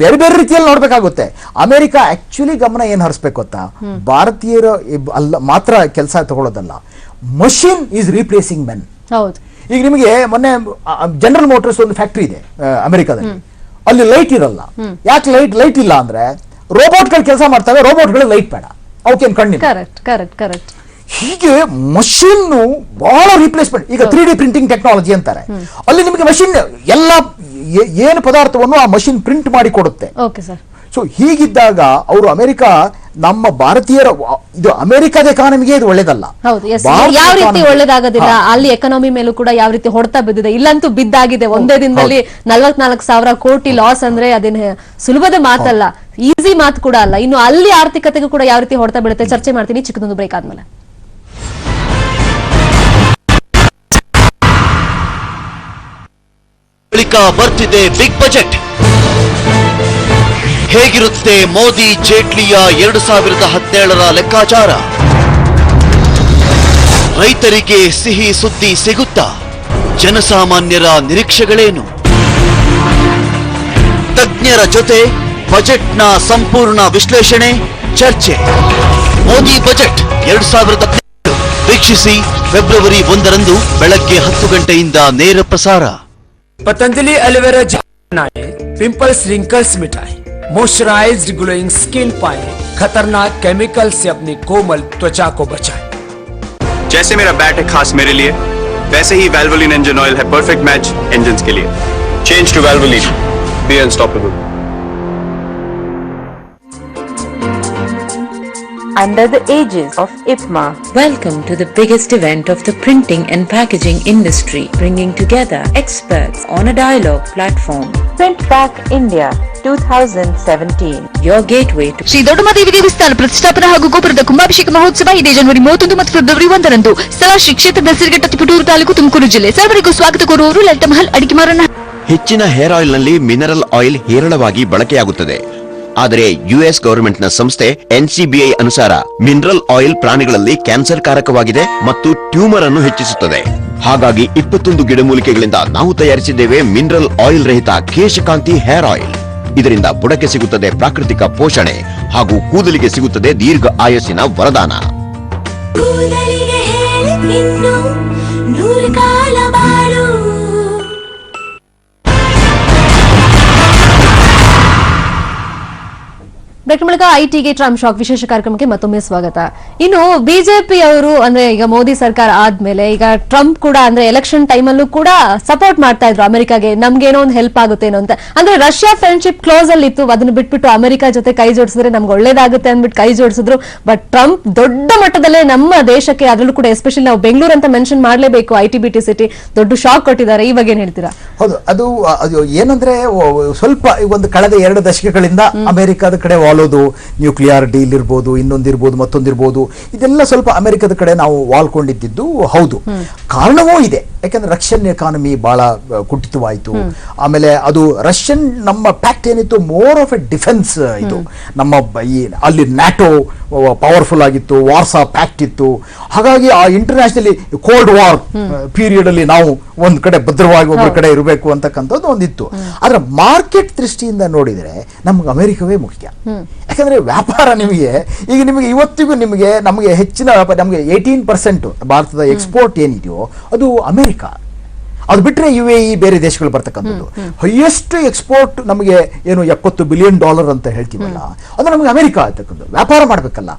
ಬೇರೆ ಬೇರೆ ರೀತಿಯಲ್ಲಿ ನೋಡ್ಬೇಕಾಗುತ್ತೆ. ಅಮೆರಿಕ ಆಕ್ಚುಲಿ ಗಮನ ಏನ್ ಹರಿಸ್ಬೇಕು ಗೊತ್ತಾ? ಭಾರತೀಯರ ಅಲ್ಲ ಮಾತ್ರ ಕೆಲಸ ತಗೊಳ್ಳೋದಲ್ಲ ಮಷಿನ್ ಈಸ್ ರೀಪ್ಲೇಸಿಂಗ್ ಮೆನ್ ಈಗ ನಿಮಗೆ ಮೊನ್ನೆ ಜನರಲ್ ಮೋಟರ್ಸ್ ಒಂದು ಫ್ಯಾಕ್ಟ್ರಿ ಇದೆ ಅಮೆರಿಕದಲ್ಲಿ. ಅಲ್ಲಿ ಲೈಟ್ ಇರಲ್ಲ. ಯಾಕೆ ಲೈಟ್ ಲೈಟ್ ಇಲ್ಲ ಅಂದ್ರೆ ರೋಬೋಟ್ಗಳು ಕೆಲಸ ಮಾಡ್ತವೆ ರೋಬೋಟ್ಗಳು ಲೈಟ್ ಬೇಡ. ಅವಕ್ಕೇನು ಕಣ್ಣಿಲ್ಲ. ಕರೆಕ್ಟ್ ಕರೆಕ್ಟ್ ಕರೆಕ್ಟ್ ಹೀಗೆ ಮಷಿನ್ ಬಹಳ ರಿಪ್ಲೇಸ್ಮೆಂಟ್ ಈಗ ತ್ರೀ ಡಿ ಪ್ರಿಂಟಿಂಗ್ ಟೆಕ್ನಾಲಜಿ ಅಂತಾರೆ. ಅಲ್ಲಿ ನಿಮಗೆ ಮಷಿನ್ ಎಲ್ಲ ಏನು ಪದಾರ್ಥವನ್ನು ಆ ಮಷಿನ್ ಪ್ರಿಂಟ್ ಮಾಡಿ ಕೊಡುತ್ತೆ. ಓಕೆ ಸರ್ ಸೊ ಹೀಗಿದ್ದಾಗ ಅವರು ಅಮೆರಿಕ ನಮ್ಮ ಭಾರತೀಯರ ಇದು ಅಮೆರಿಕದ ಎಕಾನಮಿಗೆ ಇದು ಒಳ್ಳೇದಲ್ಲ. ಯಾವ ರೀತಿ ಒಳ್ಳೇದಾಗೋದಿಲ್ಲ ಅಲ್ಲಿ ಎಕನಾಮಿ ಮೇಲೂ ಕೂಡ ಯಾವ ರೀತಿ ಹೊಡೆತ ಬಿದ್ದಿದೆ. ಇಲ್ಲಂತೂ ಬಿದ್ದಾಗಿದೆ. ಒಂದೇ ದಿನದಲ್ಲಿ ನಲ್ವತ್ನಾಲ್ಕು ಸಾವಿರ ಕೋಟಿ ಲಾಸ್ ಅಂದ್ರೆ ಅದೇನ ಸುಲಭದ ಮಾತಲ್ಲ. ಈಸಿ ಮಾತು ಕೂಡ ಅಲ್ಲ. ಇನ್ನು ಅಲ್ಲಿ ಆರ್ಥಿಕತೆಗೂ ಕೂಡ ಯಾವ ರೀತಿ ಹೊಡೆತ ಬೀಳುತ್ತೆ ಚರ್ಚೆ ಮಾಡ್ತೀನಿ. ಚಿಕ್ಕದೊಂದು ಬ್ರೇಕ್ ಆದ್ಮೇಲೆ. ಬಳಿಕ ಬರ್ತಿದೆ ಬಿಗ್ ಬಜೆಟ್ ಹೇಗಿರುತ್ತೆ ಮೋದಿ ಜೇಟ್ಲಿಯ ಎರಡು ಸಾವಿರದ ಹದಿನೇಳರ ಲೆಕ್ಕಾಚಾರ? ರೈತರಿಗೆ ಸಿಹಿ ಸುದ್ದಿ ಸಿಗುತ್ತಾ? ಜನಸಾಮಾನ್ಯರ ನಿರೀಕ್ಷೆಗಳೇನು? ತಜ್ಞರ ಜೊತೆ ಬಜೆಟ್ನ ಸಂಪೂರ್ಣ ವಿಶ್ಲೇಷಣೆ, ಚರ್ಚೆ. ಮೋದಿ ಬಜೆಟ್ ಎರಡು ಸಾವಿರದ ಹದಿನೆಂಟು ವೀಕ್ಷಿಸಿ ಫೆಬ್ರವರಿ ಒಂದರಂದು ಬೆಳಗ್ಗೆ ಹತ್ತು ಗಂಟೆಯಿಂದ ನೇರ ಪ್ರಸಾರ. Patanjali aloe vera pimples, wrinkles ಮಿಠಾಯಿ. मॉइस्चराइज्ड ग्लोइंग स्किन पाए खतरनाक केमिकल से अपनी कोमल त्वचा को बचाए। जैसे मेरा बैट है खास मेरे लिए, वैसे ही वेल्वोलिन इंजन ऑयल है परफेक्ट मैच इंजन के लिए। Change to Valvoline be unstoppable under the aegis of IPMA. Welcome to the biggest event of the printing and packaging industry, bringing together experts on a dialogue platform. Print Back India 2017. Your gateway to Shri Doddamadevi ದೇವಸ್ಥಾನ ಪ್ರತಿಷ್ಠಾಪನೆ ಹಾಗೂ ಗೋಪುರದ ಕುಂಭಾಭಿಷೇಕ ಮಹೋತ್ಸವ ಇದೆ ಜನವರಿ ಮೂವತ್ತೊಂದು ಮತ್ತು February ಒಂದರಂದು ಸ್ಥಳ ಶ್ರೀ ಕ್ಷೇತ್ರದ ಸಿರಿಘಟ್ಟ ತಿಪಟೂರು ತಾಲೂಕು ತುಮಕೂರು ಜಿಲ್ಲೆ ಸರ್ವರಿಗೂ ಸ್ವಾಗತ ಕೋರುವವರು ಲಲಿತ ಮಹಲ್ ಅಡಿಕೆ ಮಾರಣ್ಣ ಹೆಚ್ಚಿನ ಹೇರ್ ಆಯಿಲ್ನಲ್ಲಿ ಮಿನರಲ್ ಆಯಿಲ್ ಹೇರಳವಾಗಿ ಬಳಕೆಯಾಗುತ್ತದೆ ಆದರೆ ಯುಎಸ್ ಗವರ್ಮೆಂಟ್ನ ಸಂಸ್ಥೆ ಎನ್ಸಿಬಿಐ ಅನುಸಾರ ಮಿನರಲ್ ಆಯಿಲ್ ಪ್ರಾಣಿಗಳಲ್ಲಿ ಕ್ಯಾನ್ಸರ್ ಕಾರಕವಾಗಿದೆ ಮತ್ತು ಟ್ಯೂಮರ್ ಅನ್ನು ಹೆಚ್ಚಿಸುತ್ತದೆ. ಹಾಗಾಗಿ ಇಪ್ಪತ್ತೊಂದು ಗಿಡಮೂಲಿಕೆಗಳಿಂದ ನಾವು ತಯಾರಿಸಿದ್ದೇವೆ ಮಿನರಲ್ ಆಯಿಲ್ ರಹಿತ ಕೇಶಕಾಂತಿ ಹೇರ್ ಆಯಿಲ್ ಇದರಿಂದ ಬುಡಕ್ಕೆ ಸಿಗುತ್ತದೆ ಪ್ರಾಕೃತಿಕ ಪೋಷಣೆ ಹಾಗೂ ಕೂದಲಿಗೆ ಸಿಗುತ್ತದೆ ದೀರ್ಘ ಆಯಸ್ಸಿನ ವರದಾನ. ನೂರು ಕಾಲ ಬ್ರೇಕ್ ಮೂಲಕ ಐಟಿಗೆ ಟ್ರಂಪ್ ಶಾಕ್. ವಿಶೇಷ ಕಾರ್ಯಕ್ರಮಕ್ಕೆ ಮತ್ತೊಮ್ಮೆ ಸ್ವಾಗತ. ಇನ್ನು ಬಿಜೆಪಿ ಅವರು ಅಂದ್ರೆ ಈಗ ಮೋದಿ ಸರ್ಕಾರ ಆದ್ಮೇಲೆ ಈಗ ಟ್ರಂಪ್ ಕೂಡ ಅಂದ್ರೆ ಎಲೆಕ್ಷನ್ ಟೈಮಲ್ಲೂ ಕೂಡ ಸಪೋರ್ಟ್ ಮಾಡ್ತಾ ಇದ್ರು ಅಮೆರಿಕಾಗೆ. ನಮ್ಗೇನೋ ಒಂದು ಹೆಲ್ಪ್ ಆಗುತ್ತೇನೋ ಅಂತ. ಅಂದ್ರೆ ರಷ್ಯಾ ಫ್ರೆಂಡ್ಶಿಪ್ ಕ್ಲೋಸ್ ಅಲ್ಲಿ ಇತ್ತು. ಅದನ್ನ ಬಿಟ್ಬಿಟ್ಟು ಅಮೆರಿಕಾ ಜೊತೆ ಕೈ ಜೋಡಿಸಿದ್ರೆ ನಮ್ಗೆ ಒಳ್ಳೇದಾಗುತ್ತೆ ಅಂದ್ಬಿಟ್ಟು ಕೈ ಜೋಡಿಸಿದ್ರು. ಬಟ್ ಟ್ರಂಪ್ ದೊಡ್ಡ ಮಟ್ಟದಲ್ಲೇ ನಮ್ಮ ದೇಶಕ್ಕೆ ಅದರಲ್ಲೂ ಕೂಡ ಎಸ್ಪೆಷಲಿ ನಾವು ಬೆಂಗಳೂರು ಅಂತ ಮೆನ್ಷನ್ ಮಾಡಲೇಬೇಕು I T B T city. ದೊಡ್ಡ ಶಾಕ್ ಕೊಟ್ಟಿದ್ದಾರೆ. ಇವಾಗ ಏನ್ ಹೇಳ್ತೀರಾ? ಹೌದು ಅದು ಅದು ಏನಂದ್ರೆ ಸ್ವಲ್ಪ ಒಂದು ಕಳೆದ ಎರಡು ದಶಕಗಳಿಂದ ಅಮೆರಿಕದ ಕಡೆ ವಾಲೋದು ನ್ಯೂಕ್ಲಿಯರ್ ಡೀಲ್ ಇರ್ಬೋದು ಇನ್ನೊಂದಿರ್ಬೋದು ಮತ್ತೊಂದಿರ್ಬೋದು ಇದೆಲ್ಲ ಸ್ವಲ್ಪ ಅಮೆರಿಕದ ಕಡೆ ನಾವು ವಾಲ್ಕೊಂಡಿದ್ದು ಹೌದು. ಕಾರಣವೂ ಇದೆ. ಯಾಕಂದ್ರೆ ರಷ್ಯನ್ ಎಕಾನಮಿ ಬಹಳ ಕುಟಿತವಾಯಿತು ಆಮೇಲೆ ಅದು ರಷ್ಯನ್ ನಮ್ಮ ಪ್ಯಾಕ್ಟ್ ಏನಿತ್ತು ಮೋರ್ ಆಫ್ ಎ ಡಿಫೆನ್ಸ್ ಇದು. ನಮ್ಮ ಈ, ಅಲ್ಲಿ ನ್ಯಾಟೋ ಪವರ್ಫುಲ್ ಆಗಿತ್ತು ವಾರ್ಸಾ ಪ್ಯಾಕ್ಟ್ ಇತ್ತು. ಹಾಗಾಗಿ ಆ ಇಂಟರ್ನ್ಯಾಷನಲಿ ಕೋಲ್ಡ್ ವಾರ್ ಪೀರಿಯಡ್ ಅಲ್ಲಿ ನಾವು ಒಂದ್ ಕಡೆ ಭದ್ರವಾಗಿ ಒಬ್ಬರ ಕಡೆ ಇರಬೇಕು ಅಂತಕ್ಕಂಥದ್ದು ಒಂದಿತ್ತು. ಆದ್ರೆ ಮಾರ್ಕೆಟ್ ದೃಷ್ಟಿಯಿಂದ ನೋಡಿದ್ರೆ ನಮ್ಗೆ ಅಮೆರಿಕವೇ ಮುಖ್ಯ. ಯಾಕಂದ್ರೆ ವ್ಯಾಪಾರ ನಿಮಗೆ ಈಗ ನಿಮಗೆ ಇವತ್ತಿಗೂ ನಿಮಗೆ ನಮಗೆ ಹೆಚ್ಚಿನ ವ್ಯಾಪಾರ ನಮಗೆ ಏಯ್ಟೀನ್ ಪರ್ಸೆಂಟ್ ಭಾರತದ ಎಕ್ಸ್ಪೋರ್ಟ್ ಏನಿದೆಯೋ ಅದು ಅಮೆರಿಕ. ಅದು ಬಿಟ್ರೆ ಯು ಎ ಇ ಬೇರೆ ದೇಶಗಳು ಬರ್ತಕ್ಕಂಥದ್ದು. ಹೈಯೆಸ್ಟ್ ಎಕ್ಸ್ಪೋರ್ಟ್ ನಮಗೆ ಏನು ಎಪ್ಪತ್ತು ಬಿಲಿಯನ್ ಡಾಲರ್ ಅಂತ ಹೇಳ್ತೀವಲ್ಲ ಅದು ನಮಗೆ ಅಮೆರಿಕ ಆಗ್ತಕ್ಕಂಥದ್ದು. ವ್ಯಾಪಾರ ಮಾಡಬೇಕಲ್ಲ.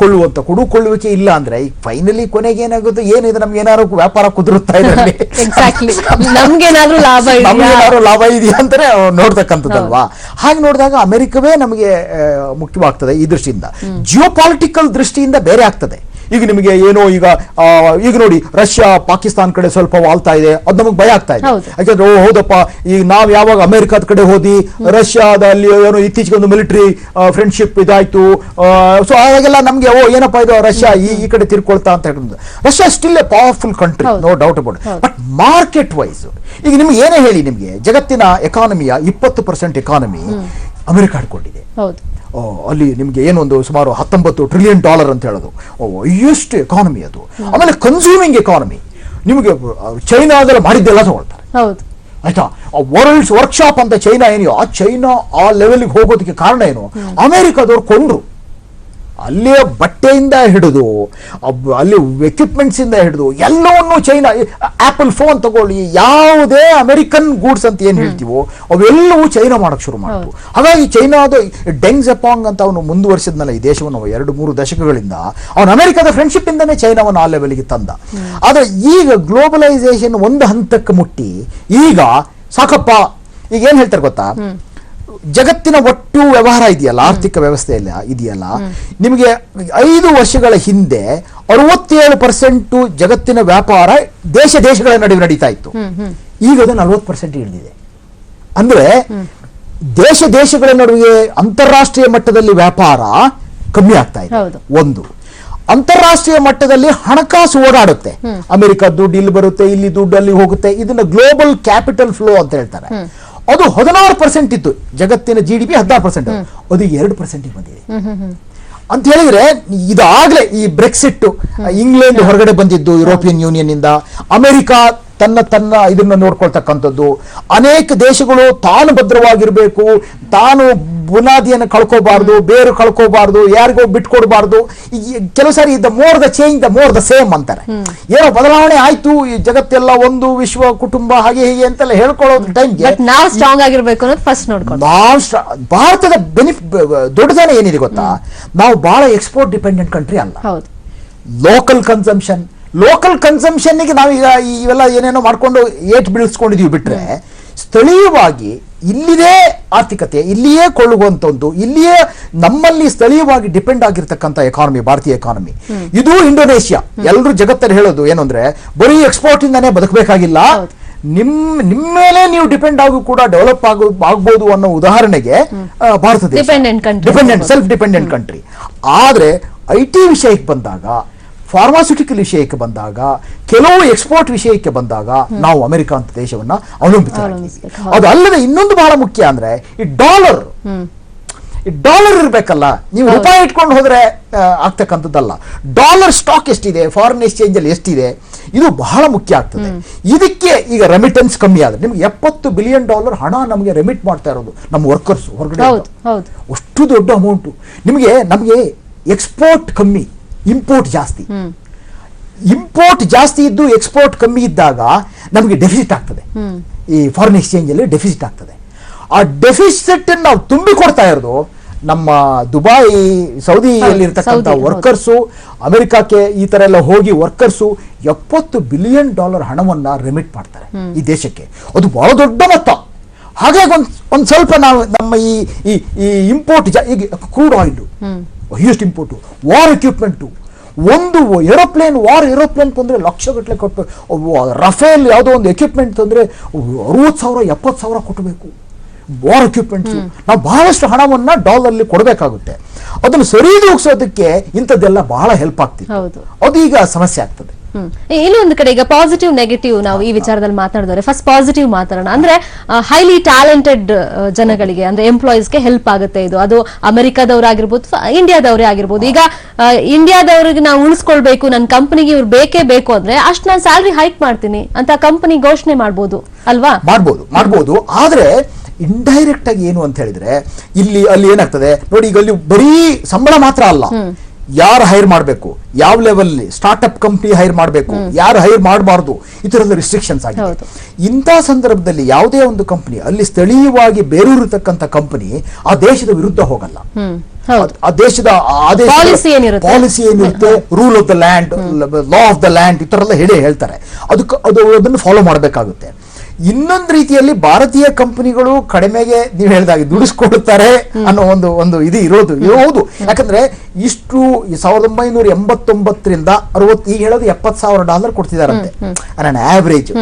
ಕೊಳ್ಳುವಂತ ಕೊಡುಕೊಳ್ಳುವಿಕೆ ಇಲ್ಲ ಅಂದ್ರೆ ಈಗ ಫೈನಲಿ ಕೊನೆಗೆ ಏನಾಗುತ್ತೆ? ಏನಿದೆ ನಮ್ಗೆ ಏನಾದ್ರು ವ್ಯಾಪಾರ ಕುದುರುತ್ತಾ ಇದೆ ನಮ್ಗೇನಾದ್ರೂ ಲಾಭ ಲಾಭ ಇದೆಯಾ ಅಂತಾನೆ ನೋಡ್ತಕ್ಕಂಥದ್ದಲ್ವಾ? ಹಾಗೆ ನೋಡಿದಾಗ ಅಮೆರಿಕವೇ ನಮಗೆ ಮುಖ್ಯವಾಗ್ತದೆ ಈ ದೃಷ್ಟಿಯಿಂದ. ಜಿಯೋ ಪಾಲಿಟಿಕಲ್ ದೃಷ್ಟಿಯಿಂದ ಬೇರೆ ಆಗ್ತದೆ. ಈಗ ನಿಮಗೆ ಏನೋ ಈಗ ಈಗ ನೋಡಿ ರಷ್ಯಾ ಪಾಕಿಸ್ತಾನ ಕಡೆ ಸ್ವಲ್ಪ ವಾಲ್ತಾ ಇದೆ. ಅದು ನಮಗೆ ಭಯ ಆಗ್ತಾ ಇದೆ. ಯಾಕಂದ್ರೆ ಓ ಹೌದಪ್ಪ ಈಗ ನಾವ್ ಯಾವಾಗ ಅಮೆರಿಕದ ಕಡೆ ಹೋದಿ ರಷ್ಯಾದಲ್ಲಿ ಏನೋ ಇತ್ತೀಚೆಗೆ ಒಂದು ಮಿಲಿಟರಿ ಫ್ರೆಂಡ್ಶಿಪ್ ಇದಾಯ್ತು. ಸೊ ಹಾಗೆಲ್ಲ ನಮ್ಗೆ ಓ ಏನಪ್ಪ ಇದು ರಷ್ಯಾ ಈ ಈ ಕಡೆ ತಿರ್ಕೊಳ್ತಾ ಅಂತ ಹೇಳಿದ್ರು Russia still a powerful country. No doubt about but market wise ಈಗ ನಿಮ್ಗೆ ಏನೇ ಹೇಳಿ ನಿಮ್ಗೆ ಜಗತ್ತಿನ ಎಕಾನಮಿಯ ಇಪ್ಪತ್ತು ಪರ್ಸೆಂಟ್ ಎಕಾನಮಿ ಅಮೆರಿಕ ಹಿಡ್ಕೊಂಡಿದೆ ಹೌದು. ಅಲ್ಲಿ ನಿಮಗೆ ಏನೊಂದು ಸುಮಾರು ಹತ್ತೊಂಬತ್ತು ಟ್ರಿಲಿಯನ್ ಡಾಲರ್ ಅಂತ ಹೇಳೋದು. ಹೈಯೆಸ್ಟ್ ಎಕಾನಮಿ ಅದು. ಆಮೇಲೆ ಕನ್ಸ್ಯೂಮಿಂಗ್ ಎಕಾನಮಿ ನಿಮಗೆ ಚೈನಾದಲ್ಲಿ ಮಾಡಿದ್ದೆಲ್ಲ ತಗೊಳ್ತಾರೆ. ಆಯ್ತಾ? ಆ ವರ್ಲ್ಡ್ಸ್ ವರ್ಕ್ಶಾಪ್ ಅಂತ ಚೈನಾ ಏನಿಯೋ ಆ ಚೈನಾ ಆ ಲೆವೆಲ್ಗೆ ಹೋಗೋದಕ್ಕೆ ಕಾರಣ ಏನು? ಅಮೆರಿಕದವ್ರು ಕೊಂಡ್ರು. ಅಲ್ಲಿಯ ಬಟ್ಟೆಯಿಂದ ಹಿಡಿದು ಅಲ್ಲಿ ಎಕ್ವಿಪ್ಮೆಂಟ್ಸ್ ಇಂದ ಹಿಡಿದು ಎಲ್ಲವನ್ನು ಚೈನಾ ಆಪಲ್ ಫೋನ್ ತಗೊಳ್ಳಿ ಯಾವುದೇ ಅಮೆರಿಕನ್ ಗೂಡ್ಸ್ ಅಂತ ಏನು ಹೇಳ್ತೀವೋ ಅವೆಲ್ಲವೂ ಚೈನಾ ಮಾಡಕ್ ಶುರು ಮಾಡ್ತು. ಹಾಗಾಗಿ ಚೈನಾದ ಡೆಂಗ್ ಜಪಾಂಗ್ ಅಂತ ಅವನು ಮುಂದುವರಿಸಿದ್ನಲ್ಲ ಈ ದೇಶವನ್ನು ಎರಡು ಮೂರು ದಶಕಗಳಿಂದ ಅವನು ಅಮೆರಿಕದ ಫ್ರೆಂಡ್ಶಿಪ್ ಇಂದನೇ ಚೈನಾವನ್ನು ಆ ಲೆವೆಲ್ಗೆ ತಂದ. ಆದ್ರೆ ಈಗ ಗ್ಲೋಬಲೈಸೇಷನ್ ಒಂದು ಹಂತಕ್ಕೆ ಮುಟ್ಟಿ ಈಗ ಸಾಕಪ್ಪ ಈಗ ಏನ್ ಹೇಳ್ತಾರೆ ಗೊತ್ತಾ? ಜಗತ್ತಿನ ಒಟ್ಟು ವ್ಯವಹಾರ ಇದೆಯಲ್ಲ ಆರ್ಥಿಕ ವ್ಯವಸ್ಥೆಯಲ್ಲಿ ಇದೆಯಲ್ಲ ನಿಮಗೆ ಐದು ವರ್ಷಗಳ ಹಿಂದೆ ಅರವತ್ತೇಳು ಪರ್ಸೆಂಟ್ ಜಗತ್ತಿನ ವ್ಯಾಪಾರ ದೇಶ ದೇಶಗಳ ನಡುವೆ ನಡೀತಾ ಇತ್ತು. ಈಗ ಅದು ನಲ್ವತ್ತು ಪರ್ಸೆಂಟ್ ಇಳಿದಿದೆ. ಅಂದ್ರೆ ದೇಶ ದೇಶಗಳ ನಡುವೆ ಅಂತಾರಾಷ್ಟ್ರೀಯ ಮಟ್ಟದಲ್ಲಿ ವ್ಯಾಪಾರ ಕಮ್ಮಿ ಆಗ್ತಾ ಇದೆ. ಒಂದು ಅಂತಾರಾಷ್ಟ್ರೀಯ ಮಟ್ಟದಲ್ಲಿ ಹಣಕಾಸು ಓಡಾಡುತ್ತೆ. ಅಮೆರಿಕ ದುಡ್ಡು ಇಲ್ಲಿ ಬರುತ್ತೆ ಇಲ್ಲಿ ದುಡ್ಡು ಅಲ್ಲಿ ಹೋಗುತ್ತೆ. ಇದನ್ನ ಗ್ಲೋಬಲ್ ಕ್ಯಾಪಿಟಲ್ ಫ್ಲೋ ಅಂತ ಹೇಳ್ತಾರೆ. ಅದು ಹದಿನಾರು ಪರ್ಸೆಂಟ್ ಇತ್ತು. ಜಗತ್ತಿನ ಜಿ ಡಿ ಪಿ ಹದಿನಾರು ಪರ್ಸೆಂಟ್ ಅದು ಎರಡು ಪರ್ಸೆಂಟ್ ಬಂದಿದೆ. ಅಂತ ಹೇಳಿದ್ರೆ ಇದಾಗಲೇ ಈ ಬ್ರೆಕ್ಸಿಟ್ ಇಂಗ್ಲೆಂಡ್ ಹೊರಗಡೆ ಬಂದಿದ್ದು ಯುರೋಪಿಯನ್ ಯೂನಿಯನ್ ಇಂದ ಅಮೆರಿಕ ತನ್ನ ತನ್ನ ಇದನ್ನ ನೋಡ್ಕೊಳ್ತಕ್ಕಂಥದ್ದು. ಅನೇಕ ದೇಶಗಳು ತಾನು ಭದ್ರವಾಗಿರಬೇಕು ತಾನು ಬುನಾದಿಯನ್ನು ಕಳ್ಕೋಬಾರ್ದು ಬೇರು ಕಳ್ಕೋಬಾರ್ದು ಯಾರಿಗೋ ಬಿಟ್ಕೊಡ್ಬಾರ್ದು ಕೆಲವು ಸಾರಿ the more the change the more the same ಅಂತಾರೆ. ಏನೋ ಬದಲಾವಣೆ ಆಯ್ತು ಈ ಜಗತ್ತೆಲ್ಲ ಒಂದು ವಿಶ್ವ ಕುಟುಂಬ ಹಾಗೆ ಹೀಗೆ ಅಂತೆಲ್ಲ ಹೇಳ್ಕೊಳ್ಳೋದು ಟೈಮ್ಗೆ ನಾವು ಸ್ಟ್ರಾಂಗ್ ಆಗಿರ್ಬೇಕು ಅನ್ನೋದು ಫಸ್ಟ್ ನೋಡ್ಕೊಂಡು ನಾವು ಭಾರತದ ಬೆನಿಫಿಟ್ ದೊಡ್ಡದಾನೆ ಏನಿದೆ ಗೊತ್ತಾ? ನಾವು ಬಹಳ ಎಕ್ಸ್ಪೋರ್ಟ್ ಡಿಪೆಂಡೆಂಟ್ ಕಂಟ್ರಿ ಅಲ್ಲ. ಲೋಕಲ್ ಕನ್ಸಂಪ್ಷನ್ ಲೋಕಲ್ ಕನ್ಸಂಪ್ಷನ್ಗೆ ನಾವೀಗ ಇವೆಲ್ಲ ಏನೇನೋ ಮಾಡ್ಕೊಂಡು ಏಟ್ ಬೀಳಿಸ್ಕೊಂಡಿದ್ದೀವಿ ಬಿಟ್ರೆ ಸ್ಥಳೀಯವಾಗಿ ಇಲ್ಲಿದೇ ಆರ್ಥಿಕತೆ ಇಲ್ಲಿಯೇ ಕೊಳ್ಳುವಂಥದ್ದು ಇಲ್ಲಿಯೇ ನಮ್ಮಲ್ಲಿ ಸ್ಥಳೀಯವಾಗಿ ಡಿಪೆಂಡ್ ಆಗಿರ್ತಕ್ಕಂಥ ಎಕಾನಮಿ ಭಾರತೀಯ ಎಕಾನಮಿ ಇದು ಇಂಡೋನೇಷ್ಯಾ. ಎಲ್ಲರೂ ಜಗತ್ತಲ್ಲಿ ಹೇಳೋದು ಏನು ಅಂದ್ರೆ ಬರೀ ಎಕ್ಸ್ಪೋರ್ಟ್ ಇಂದಾನೇ ಬದುಕಬೇಕಾಗಿಲ್ಲ. ನಿಮ್ ನಿಮ್ಮ ಮೇಲೆ ನೀವು ಡಿಪೆಂಡ್ ಆಗು ಕೂಡ ಡೆವಲಪ್ ಆಗು ಆಗ್ಬೋದು ಅನ್ನೋ ಉದಾಹರಣೆಗೆ ಭಾರತ ದೇಶ. ಡಿಪೆಂಡೆಂಟ್ ಸೆಲ್ಫ್ ಡಿಪೆಂಡೆಂಟ್ ಕಂಟ್ರಿ ಆದ್ರೆ ಐ ಟಿ ವಿಷಯಕ್ಕೆ ಬಂದಾಗ ಫಾರ್ಮಾಸ್ಯೂಟಿಕಲ್ ವಿಷಯಕ್ಕೆ ಬಂದಾಗ ಕೆಲವು ಎಕ್ಸ್ಪೋರ್ಟ್ ವಿಷಯಕ್ಕೆ ಬಂದಾಗ ನಾವು ಅಮೆರಿಕ ಅಂತ ದೇಶವನ್ನ ಅವಲಂಬಿಸ್ಬೇಕು, ಅದು ಅಲ್ಲದೆ ಇನ್ನೊಂದು ಬಹಳ ಮುಖ್ಯ ಅಂದ್ರೆ ಈ ಡಾಲರ್ ಈ ಡಾಲರ್ ಇರಬೇಕಲ್ಲ ನೀವು ರೂಪಾಯಿ ಇಟ್ಕೊಂಡು ಹೋದ್ರೆ ಆಗ್ತಕ್ಕಂಥದ್ದಲ್ಲ. ಡಾಲರ್ ಸ್ಟಾಕ್ ಎಷ್ಟಿದೆ ಫಾರಿನ್ ಎಕ್ಸ್ಚೇಂಜ್ ಅಲ್ಲಿ ಎಷ್ಟಿದೆ ಇದು ಬಹಳ ಮುಖ್ಯ ಆಗ್ತದೆ. ಇದಕ್ಕೆ ಈಗ ರೆಮಿಟೆನ್ಸ್ ಕಮ್ಮಿ ಆದ್ರೆ ನಿಮ್ಗೆ ಎಪ್ಪತ್ತು ಬಿಲಿಯನ್ ಡಾಲರ್ ಹಣ ನಮಗೆ ರೆಮಿಟ್ ಮಾಡ್ತಾ ಇರೋದು ನಮ್ಮ ವರ್ಕರ್ಸ್ ಹೊರಗಡೆ ಅಷ್ಟು ದೊಡ್ಡ ಅಮೌಂಟು ನಿಮಗೆ ನಮಗೆ ಎಕ್ಸ್ಪೋರ್ಟ್ ಕಮ್ಮಿ. ಇಂಪೋರ್ಟ್ ಜಾಸ್ತಿ. ಇಂಪೋರ್ಟ್ ಜಾಸ್ತಿ ಇದ್ದು ಎಕ್ಸ್ಪೋರ್ಟ್ ಕಮ್ಮಿ ಇದ್ದಾಗ ನಮಗೆ ಡೆಫಿಸಿಟ್ ಆಗ್ತದೆ. ಈ ಫಾರಿನ್ ಎಕ್ಸ್ಚೇಂಜ್ ಅಲ್ಲಿ ಡೆಫಿಸಿಟ್ ಆಗ್ತದೆ. ಆ ಡೆಫಿಸಿಟ್ ನಾವು ತುಂಬಿಕೊಡ್ತಾ ಇರೋದು ನಮ್ಮ ದುಬೈ ಸೌದಿಯಲ್ಲಿರ್ತಕ್ಕಂಥ. ವರ್ಕರ್ಸು ಅಮೆರಿಕಕ್ಕೆ ಈ ತರ ಎಲ್ಲ ಹೋಗಿ ವರ್ಕರ್ಸು ಎಪ್ಪತ್ತು ಬಿಲಿಯನ್ ಡಾಲರ್ ಹಣವನ್ನ ರೆಮಿಟ್ ಮಾಡ್ತಾರೆ ಈ ದೇಶಕ್ಕೆ. ಅದು ಬಹಳ ದೊಡ್ಡ ಮೊತ್ತ. ಹಾಗಾಗಿ ಒಂದು ಒಂದು ಸ್ವಲ್ಪ ನಾವು ನಮ್ಮ ಈ ಈ ಈ ಇಂಪೋರ್ಟ್ ಈಗ crude oil highest import war equipment ಒಂದು ಏರೋಪ್ಲೇನ್ ವಾರ್ ಏರೋಪ್ಲೇನ್ ತಂದ್ರೆ ಲಕ್ಷಗಟ್ಟಲೆ ಕೊಟ್ಟು ರಫೇಲ್ ಯಾವುದೋ ಒಂದು ಎಕ್ವಿಪ್ಮೆಂಟ್ ತಂದರೆ ಅರವತ್ತು ಸಾವಿರ ಎಪ್ಪತ್ತು ಸಾವಿರ ಕೊಟ್ಟಬೇಕು ವಾರ್ ಎಕ್ವಿಪ್ಮೆಂಟ್ಸ್ ನಾವು ಬಹಳಷ್ಟು ಹಣವನ್ನು ಡಾಲರ್ಲಿ ಕೊಡಬೇಕಾಗುತ್ತೆ. ಅದನ್ನು ಸರಿದೂಗಿಸೋದಕ್ಕೆ ಇಂಥದ್ದೆಲ್ಲ ಬಹಳ ಹೆಲ್ಪ್ ಆಗ್ತಿದೆ. ಅದು ಈಗ ಸಮಸ್ಯೆ ಆಗ್ತದೆ. ಹ್ಮ್. ಇನ್ನೊಂದು ಕಡೆ ಈಗ ಪಾಸಿಟಿವ್ ನೆಗೆಟಿವ್ ನಾವು ಈ ವಿಚಾರದಲ್ಲಿ ಮಾತಾಡಿದ್ರೆ ಫಸ್ಟ್ ಪಾಸಿಟಿವ್ ಮಾತಾಡೋಣ. ಅಂದ್ರೆ ಹೈಲಿ ಟ್ಯಾಲೆಂಟೆಡ್ ಜನಗಳಿಗೆ ಅಂದ್ರೆ ಎಂಪ್ಲಾಯೀಸ್ಗೆ ಹೆಲ್ಪ್ ಆಗುತ್ತೆ ಇದು. ಅದು ಅಮೆರಿಕಾದವರಾಗಿರ್ಬೋದು ಇಂಡಿಯಾದವರೇ ಆಗಿರ್ಬೋದು. ಈಗ ಇಂಡಿಯಾದವ್ರಿಗೆ ನಾವು ಉಳಿಸ್ಕೊಳ್ಬೇಕು ನನ್ನ ಕಂಪನಿಗೆ ಇವ್ರು ಬೇಕೇ ಬೇಕು ಅಂದ್ರೆ ಅಷ್ಟು ನಾನು ಸ್ಯಾಲ್ರಿ ಹೈಕ್ ಮಾಡ್ತೀನಿ ಅಂತ ಕಂಪನಿ ಘೋಷಣೆ ಮಾಡ್ಬೋದು ಅಲ್ವಾ? ಮಾಡ್ಬೋದು ಮಾಡ್ಬೋದು. ಆದ್ರೆ ಇಂಡೈರೆಕ್ಟ್ ಆಗಿ ಏನು ಅಂತ ಹೇಳಿದ್ರೆ ಇಲ್ಲಿ ಅಲ್ಲಿ ಏನಾಗ್ತದೆ? ನೋಡಿ ಈಗ ಅಲ್ಲಿ ಬರೀ ಸಂಬಳ ಮಾತ್ರ ಅಲ್ಲ. ಯಾರು ಹೈರ್ ಮಾಡಬೇಕು? ಯಾವ ಲೆವೆಲ್ ಸ್ಟಾರ್ಟ್ಅಪ್ ಕಂಪ್ನಿ ಹೈರ್ ಮಾಡಬೇಕು? ಯಾರು ಹೈರ್ ಮಾಡಬಾರ್ದು? ಈ ಥರದ ರಿಸ್ಟ್ರಿಕ್ಷನ್ಸ್ ಆಗಿದೆ. ಇಂಥ ಸಂದರ್ಭದಲ್ಲಿ ಯಾವುದೇ ಒಂದು ಕಂಪ್ನಿ ಅಲ್ಲಿ ಸ್ಥಳೀಯವಾಗಿ ಬೇರೂರಿರತಕ್ಕಂಥ ಕಂಪನಿ ಆ ದೇಶದ ವಿರುದ್ಧ ಹೋಗಲ್ಲ. ಆ- ದೇಶದ? ಪಾಲಿಸಿ ಏನಿರುತ್ತೆ? Rule of the land law of the land ಈ ಥರ ಎಲ್ಲ ಹೇಳಿ ಹೇಳ್ತಾರೆ. ಅದಕ್ಕೆ ಅದು ಅದನ್ನು ಫಾಲೋ ಮಾಡಬೇಕಾಗುತ್ತೆ. ಇನ್ನೊಂದು ರೀತಿಯಲ್ಲಿ ಭಾರತೀಯ ಕಂಪನಿಗಳು ಕಡಿಮೆಗೆ ನೀವು ಹೇಳಿದಾಗೆ ದುಡಿಸ್ಕೊಳ್ತಾರೆ ಅನ್ನೋ ಒಂದು ಒಂದು ಇದು ಇರೋದು ಇರಬಹುದು ಹೌದು ಯಾಕಂದ್ರೆ ಇಷ್ಟು ಸಾವಿರದ ಒಂಬೈನೂರ ಎಂಬತ್ತೊಂಬತ್ತರಿಂದ ಅರವತ್ತು ಈಗ ಹೇಳೋದು ಎಪ್ಪತ್ತು ಸಾವಿರ ಡಾಲರ್ ಕೊಡ್ತಿದಾರಂತೆ. ಆನ್ ಆವರೇಜ್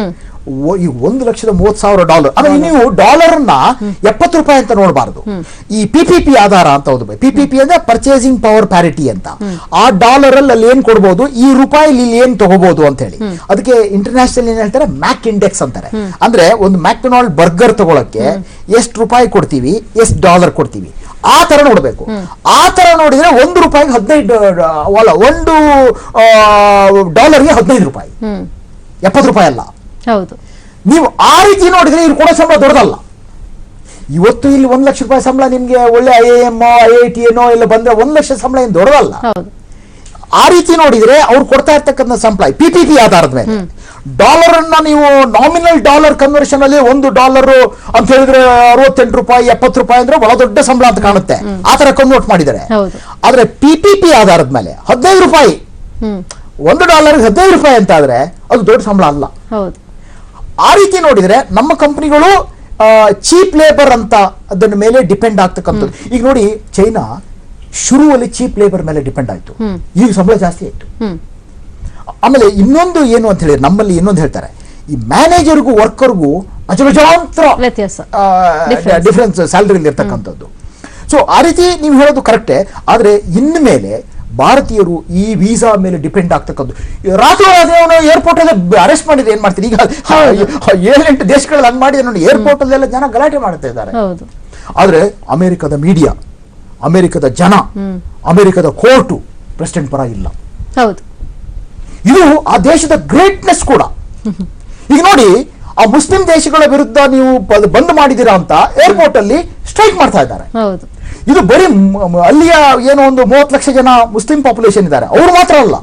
ಈ ಒಂದು ಲಕ್ಷದ ಮೂವತ್ತು ಸಾವಿರ ಡಾಲರ್ ಅಂದ್ರೆ ನೀವು ಡಾಲರ್ನ ಎಪ್ಪತ್ತು ರೂಪಾಯಿ ಅಂತ ನೋಡಬಾರದು. ಈ ಪಿ ಪಿ ಪಿ ಆಧಾರ ಅಂತ ಹೌದು ಪಿ ಪಿ ಪಿ ಅಂದ್ರೆ ಪರ್ಚೇಸಿಂಗ್ ಪವರ್ ಪ್ಯಾರಿಟಿ ಅಂತ. ಆ ಡಾಲರ್ ಅಲ್ಲಿ ಏನ್ ಕೊಡ್ಬೋದು? ಈ ರೂಪಾಯಿ ಇಲ್ಲಿ ಏನ್ ತಗೋಬಹುದು ಅಂತ ಹೇಳಿ. ಅದಕ್ಕೆ ಇಂಟರ್ನ್ಯಾಷನಲ್ ಏನ್ ಹೇಳ್ತಾರೆ? ಮ್ಯಾಕ್ ಇಂಡೆಕ್ಸ್ ಅಂತಾರೆ. ಅಂದ್ರೆ ಒಂದು ಮ್ಯಾಕ್ಡೊನಾಲ್ಡ್ ಬರ್ಗರ್ ತಗೊಳಕ್ಕೆ ಎಷ್ಟು ರೂಪಾಯಿ ಕೊಡ್ತೀವಿ? ಎಷ್ಟು ಡಾಲರ್ ಕೊಡ್ತೀವಿ? ಆ ತರ ನೋಡಬೇಕು. ಆ ತರ ನೋಡಿದ್ರೆ ಒಂದು ರೂಪಾಯಿಗೆ ಹದಿನೈದು ಒಂದು ಡಾಲರ್ಗೆ ಹದಿನೈದು ರೂಪಾಯಿ. ಎಪ್ಪತ್ತು ರೂಪಾಯಿ ಅಲ್ಲ. ಹೌದು. ನೀವು ಆ ರೀತಿ ನೋಡಿದ್ರೆ ಇಲ್ಲಿ ಕೊಡೋ ಸಂಬಳ ದೊಡ್ಡದಲ್ಲ. ಇವತ್ತು ಇಲ್ಲಿ ಒಂದು ಲಕ್ಷ ರೂಪಾಯಿ ಸಂಬಳ ನಿಮ್ಗೆ ಒಳ್ಳೆ I A M I I T ಏನೋ ಇಲ್ಲ ಬಂದ್ರೆ ಒಂದು ಲಕ್ಷ ಸಂಬಳ ಏನು ದೊಡ್ಡದಲ್ಲ. ಆ ರೀತಿ ನೋಡಿದ್ರೆ ಅವ್ರು ಕೊಡ್ತಾ ಇರ್ತಕ್ಕಂಥ ಸಂಬಳ ಪಿ ಪಿ ಪಿ ಆಧಾರದ ಮೇಲೆ. ಡಾಲರ್ ಅನ್ನ ನೀವು ನಾಮಿನಲ್ ಡಾಲರ್ ಕನ್ವರ್ಷನ್ ಅಲ್ಲಿ ಒಂದು ಡಾಲರ್ ಅಂತ ಹೇಳಿದ್ರೆ ಅರವತ್ತೆಂಟು ರೂಪಾಯಿ ಎಪ್ಪತ್ತು ರೂಪಾಯಿ ಅಂದ್ರೆ ಬಹಳ ದೊಡ್ಡ ಸಂಬಳ ಅಂತ ಕಾಣುತ್ತೆ. ಆ ತರ ಕನ್ವರ್ಟ್ ಮಾಡಿದ್ದಾರೆ. ಹೌದು. ಆದ್ರೆ ಪಿ ಪಿ ಪಿ ಆಧಾರದ ಮೇಲೆ ಹದಿನೈದು ರೂಪಾಯಿ. ಒಂದು ಡಾಲರ್ ಹದಿನೈದು ರೂಪಾಯಿ ಅಂತ ಆದ್ರೆ ಅದು ದೊಡ್ಡ ಸಂಬಳ ಅಲ್ಲ. ಹೌದು. ಆ ರೀತಿ ನೋಡಿದ್ರೆ ನಮ್ಮ ಕಂಪನಿಗಳು ಚೀಪ್ ಲೇಬರ್ ಅಂತ ಅದನ್ನ ಮೇಲೆ ಡಿಪೆಂಡ್ ಆಗ್ತಕ್ಕಂಥದ್ದು. ಈಗ ನೋಡಿ ಚೈನಾ ಶುರುವಲ್ಲಿ ಚೀಪ್ ಲೇಬರ್ ಮೇಲೆ ಡಿಪೆಂಡ್ ಆಯ್ತು. ಈಗ ಸಂಬಳ ಜಾಸ್ತಿ ಆಯ್ತು. ಆಮೇಲೆ ಇನ್ನೊಂದು ಏನು ಅಂತ ಹೇಳಿದ್ರೆ ನಮ್ಮಲ್ಲಿ ಇನ್ನೊಂದು ಹೇಳ್ತಾರೆ. ಈ ಮ್ಯಾನೇಜರ್ಗೂ ವರ್ಕರ್ಗೂ ಅಜಗಜಾಂತರ ಡಿಫ್ರೆನ್ಸ್ ಸ್ಯಾಲರಿ ಇರ್ತಕ್ಕಂಥದ್ದು. ಸೊ ಆ ರೀತಿ ನೀವು ಹೇಳೋದು ಕರೆಕ್ಟೇ ಆದ್ರೆ ಇನ್ನು ಮೇಲೆ ಭಾರತೀಯರು ಈ ವೀಸಾ ಮೇಲೆ ಡಿಪೆಂಡ್ ಆಗ್ತಕ್ಕದ್ದು. ರಾತ್ರಿ ಅವನು ಏರ್ಪೋರ್ಟ್ ಅಲ್ಲಿ ಅರೆಸ್ಟ್ ಮಾಡಿದ್ರೆ ಏನ್ ಮಾಡ್ತೀರಿ? ಈಗ ಏಳೆಂಟು ದೇಶಗಳಲ್ಲಿ ಹಂಗ್ ಮಾಡಿದ್ರೆ ನೋಡಿ ಏರ್ಪೋರ್ಟ್ ಅಲ್ಲೆಲ್ಲ ಜನ ಗಲಾಟೆ ಮಾಡ್ತಾ ಇದ್ದಾರೆ. ಆದ್ರೆ ಅಮೆರಿಕದ ಮೀಡಿಯಾ ಅಮೆರಿಕದ ಜನ ಅಮೆರಿಕದ ಕೋರ್ಟು ಪ್ರೆಸಿಡೆಂಟ್ ಪರ ಇಲ್ಲ. ಹೌದು. ಇದು ಆ ದೇಶದ ಗ್ರೇಟ್ನೆಸ್ ಕೂಡ. ಈಗ ನೋಡಿ ಆ ಮುಸ್ಲಿಂ ದೇಶಗಳ ವಿರುದ್ಧ ನೀವು ಬಂದ್ ಮಾಡಿದೀರಾ ಅಂತ ಏರ್ಪೋರ್ಟ್ ಅಲ್ಲಿ ಸ್ಟ್ರೈಕ್ ಮಾಡ್ತಾ ಇದ್ದಾರೆ. ಹೌದು. ಇದು ಬರೀ ಅಲ್ಲಿಯ ಏನೋ ಒಂದು ಮೂವತ್ತು ಲಕ್ಷ ಜನ ಮುಸ್ಲಿಂ ಪಾಪ್ಯುಲೇಷನ್ ಇದ್ದಾರೆ. ಅವರು ಮಾತ್ರ ಅಲ್ಲ.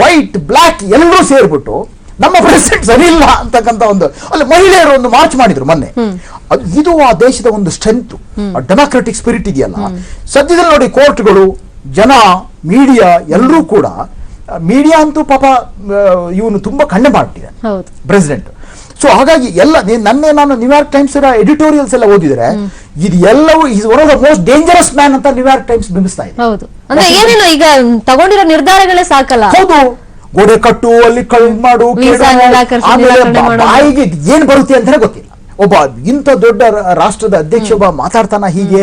ವೈಟ್ ಬ್ಲ್ಯಾಕ್ ಎಲ್ಲರೂ ಸೇರ್ಬಿಟ್ಟು ನಮ್ಮ ಪ್ರೆಸಿಡೆಂಟ್ ಸರಿಯಿಲ್ಲ ಇಲ್ಲ ಅಂತಕ್ಕಂಥ ಒಂದು ಅಲ್ಲಿ ಮಹಿಳೆಯರು ಒಂದು ಮಾರ್ಚ್ ಮಾಡಿದ್ರು ಮೊನ್ನೆ. ಇದು ಆ ದೇಶದ ಒಂದು ಸ್ಟ್ರೆಂತ್ ಡೆಮಾಕ್ರೆಟಿಕ್ ಸ್ಪಿರಿಟ್ ಇದೆಯಲ್ಲ. ಸದ್ಯದಲ್ಲಿ ನೋಡಿ ಕೋರ್ಟ್ಗಳು ಜನ ಮೀಡಿಯಾ ಎಲ್ಲರೂ ಕೂಡ ಮೀಡಿಯಾ ಅಂತೂ ಪಾಪ ಇವನು ತುಂಬಾ ಕಣ್ಣೆ ಮಾಡ್ತಿದ್ದಾನೆ ಪ್ರೆಸಿಡೆಂಟ್ ಸೊ ಹಾಗಾಗಿ ಎಲ್ಲ ನನ್ನೇ ನಾನು ನ್ಯೂಯಾರ್ಕ್ ಟೈಮ್ಸ್ ಎಡಿಟೋರಿಯಲ್ಸ್ ಎಲ್ಲ ಓದಿದ್ರೆ ಇದು ಎಲ್ಲವೂ is one of the most dangerous man ಅಂತ ನ್ಯೂಯಾರ್ಕ್ ಟೈಮ್ಸ್ ಬಿಂಬಿಸ್ತಾ ಇದೆ. ಹೌದು. ಅಂದ್ರೆ ಏನೇನು ಈಗ ತಗೊಂಡಿರೋ ನಿರ್ಧಾರಗಳೇ ಸಾಕಲ್ಲ. ಹೌದು. ಗೋಡೆ ಕಟ್ಟು ಅಲ್ಲಿ ಕಳ್ ಮಾಡು ಆಮೇಲೆ. ಬಾಯಿಗೆ ಏನ್ ಬರುತ್ತೆ ಅಂತಾನೆ ಗೊತ್ತಿಲ್ಲ. ಒಬ್ಬ ಇಂಥ ದೊಡ್ಡ ರಾಷ್ಟ್ರದ ಅಧ್ಯಕ್ಷ ಒಬ್ಬ ಮಾತಾಡ್ತಾನ ಹೀಗೆ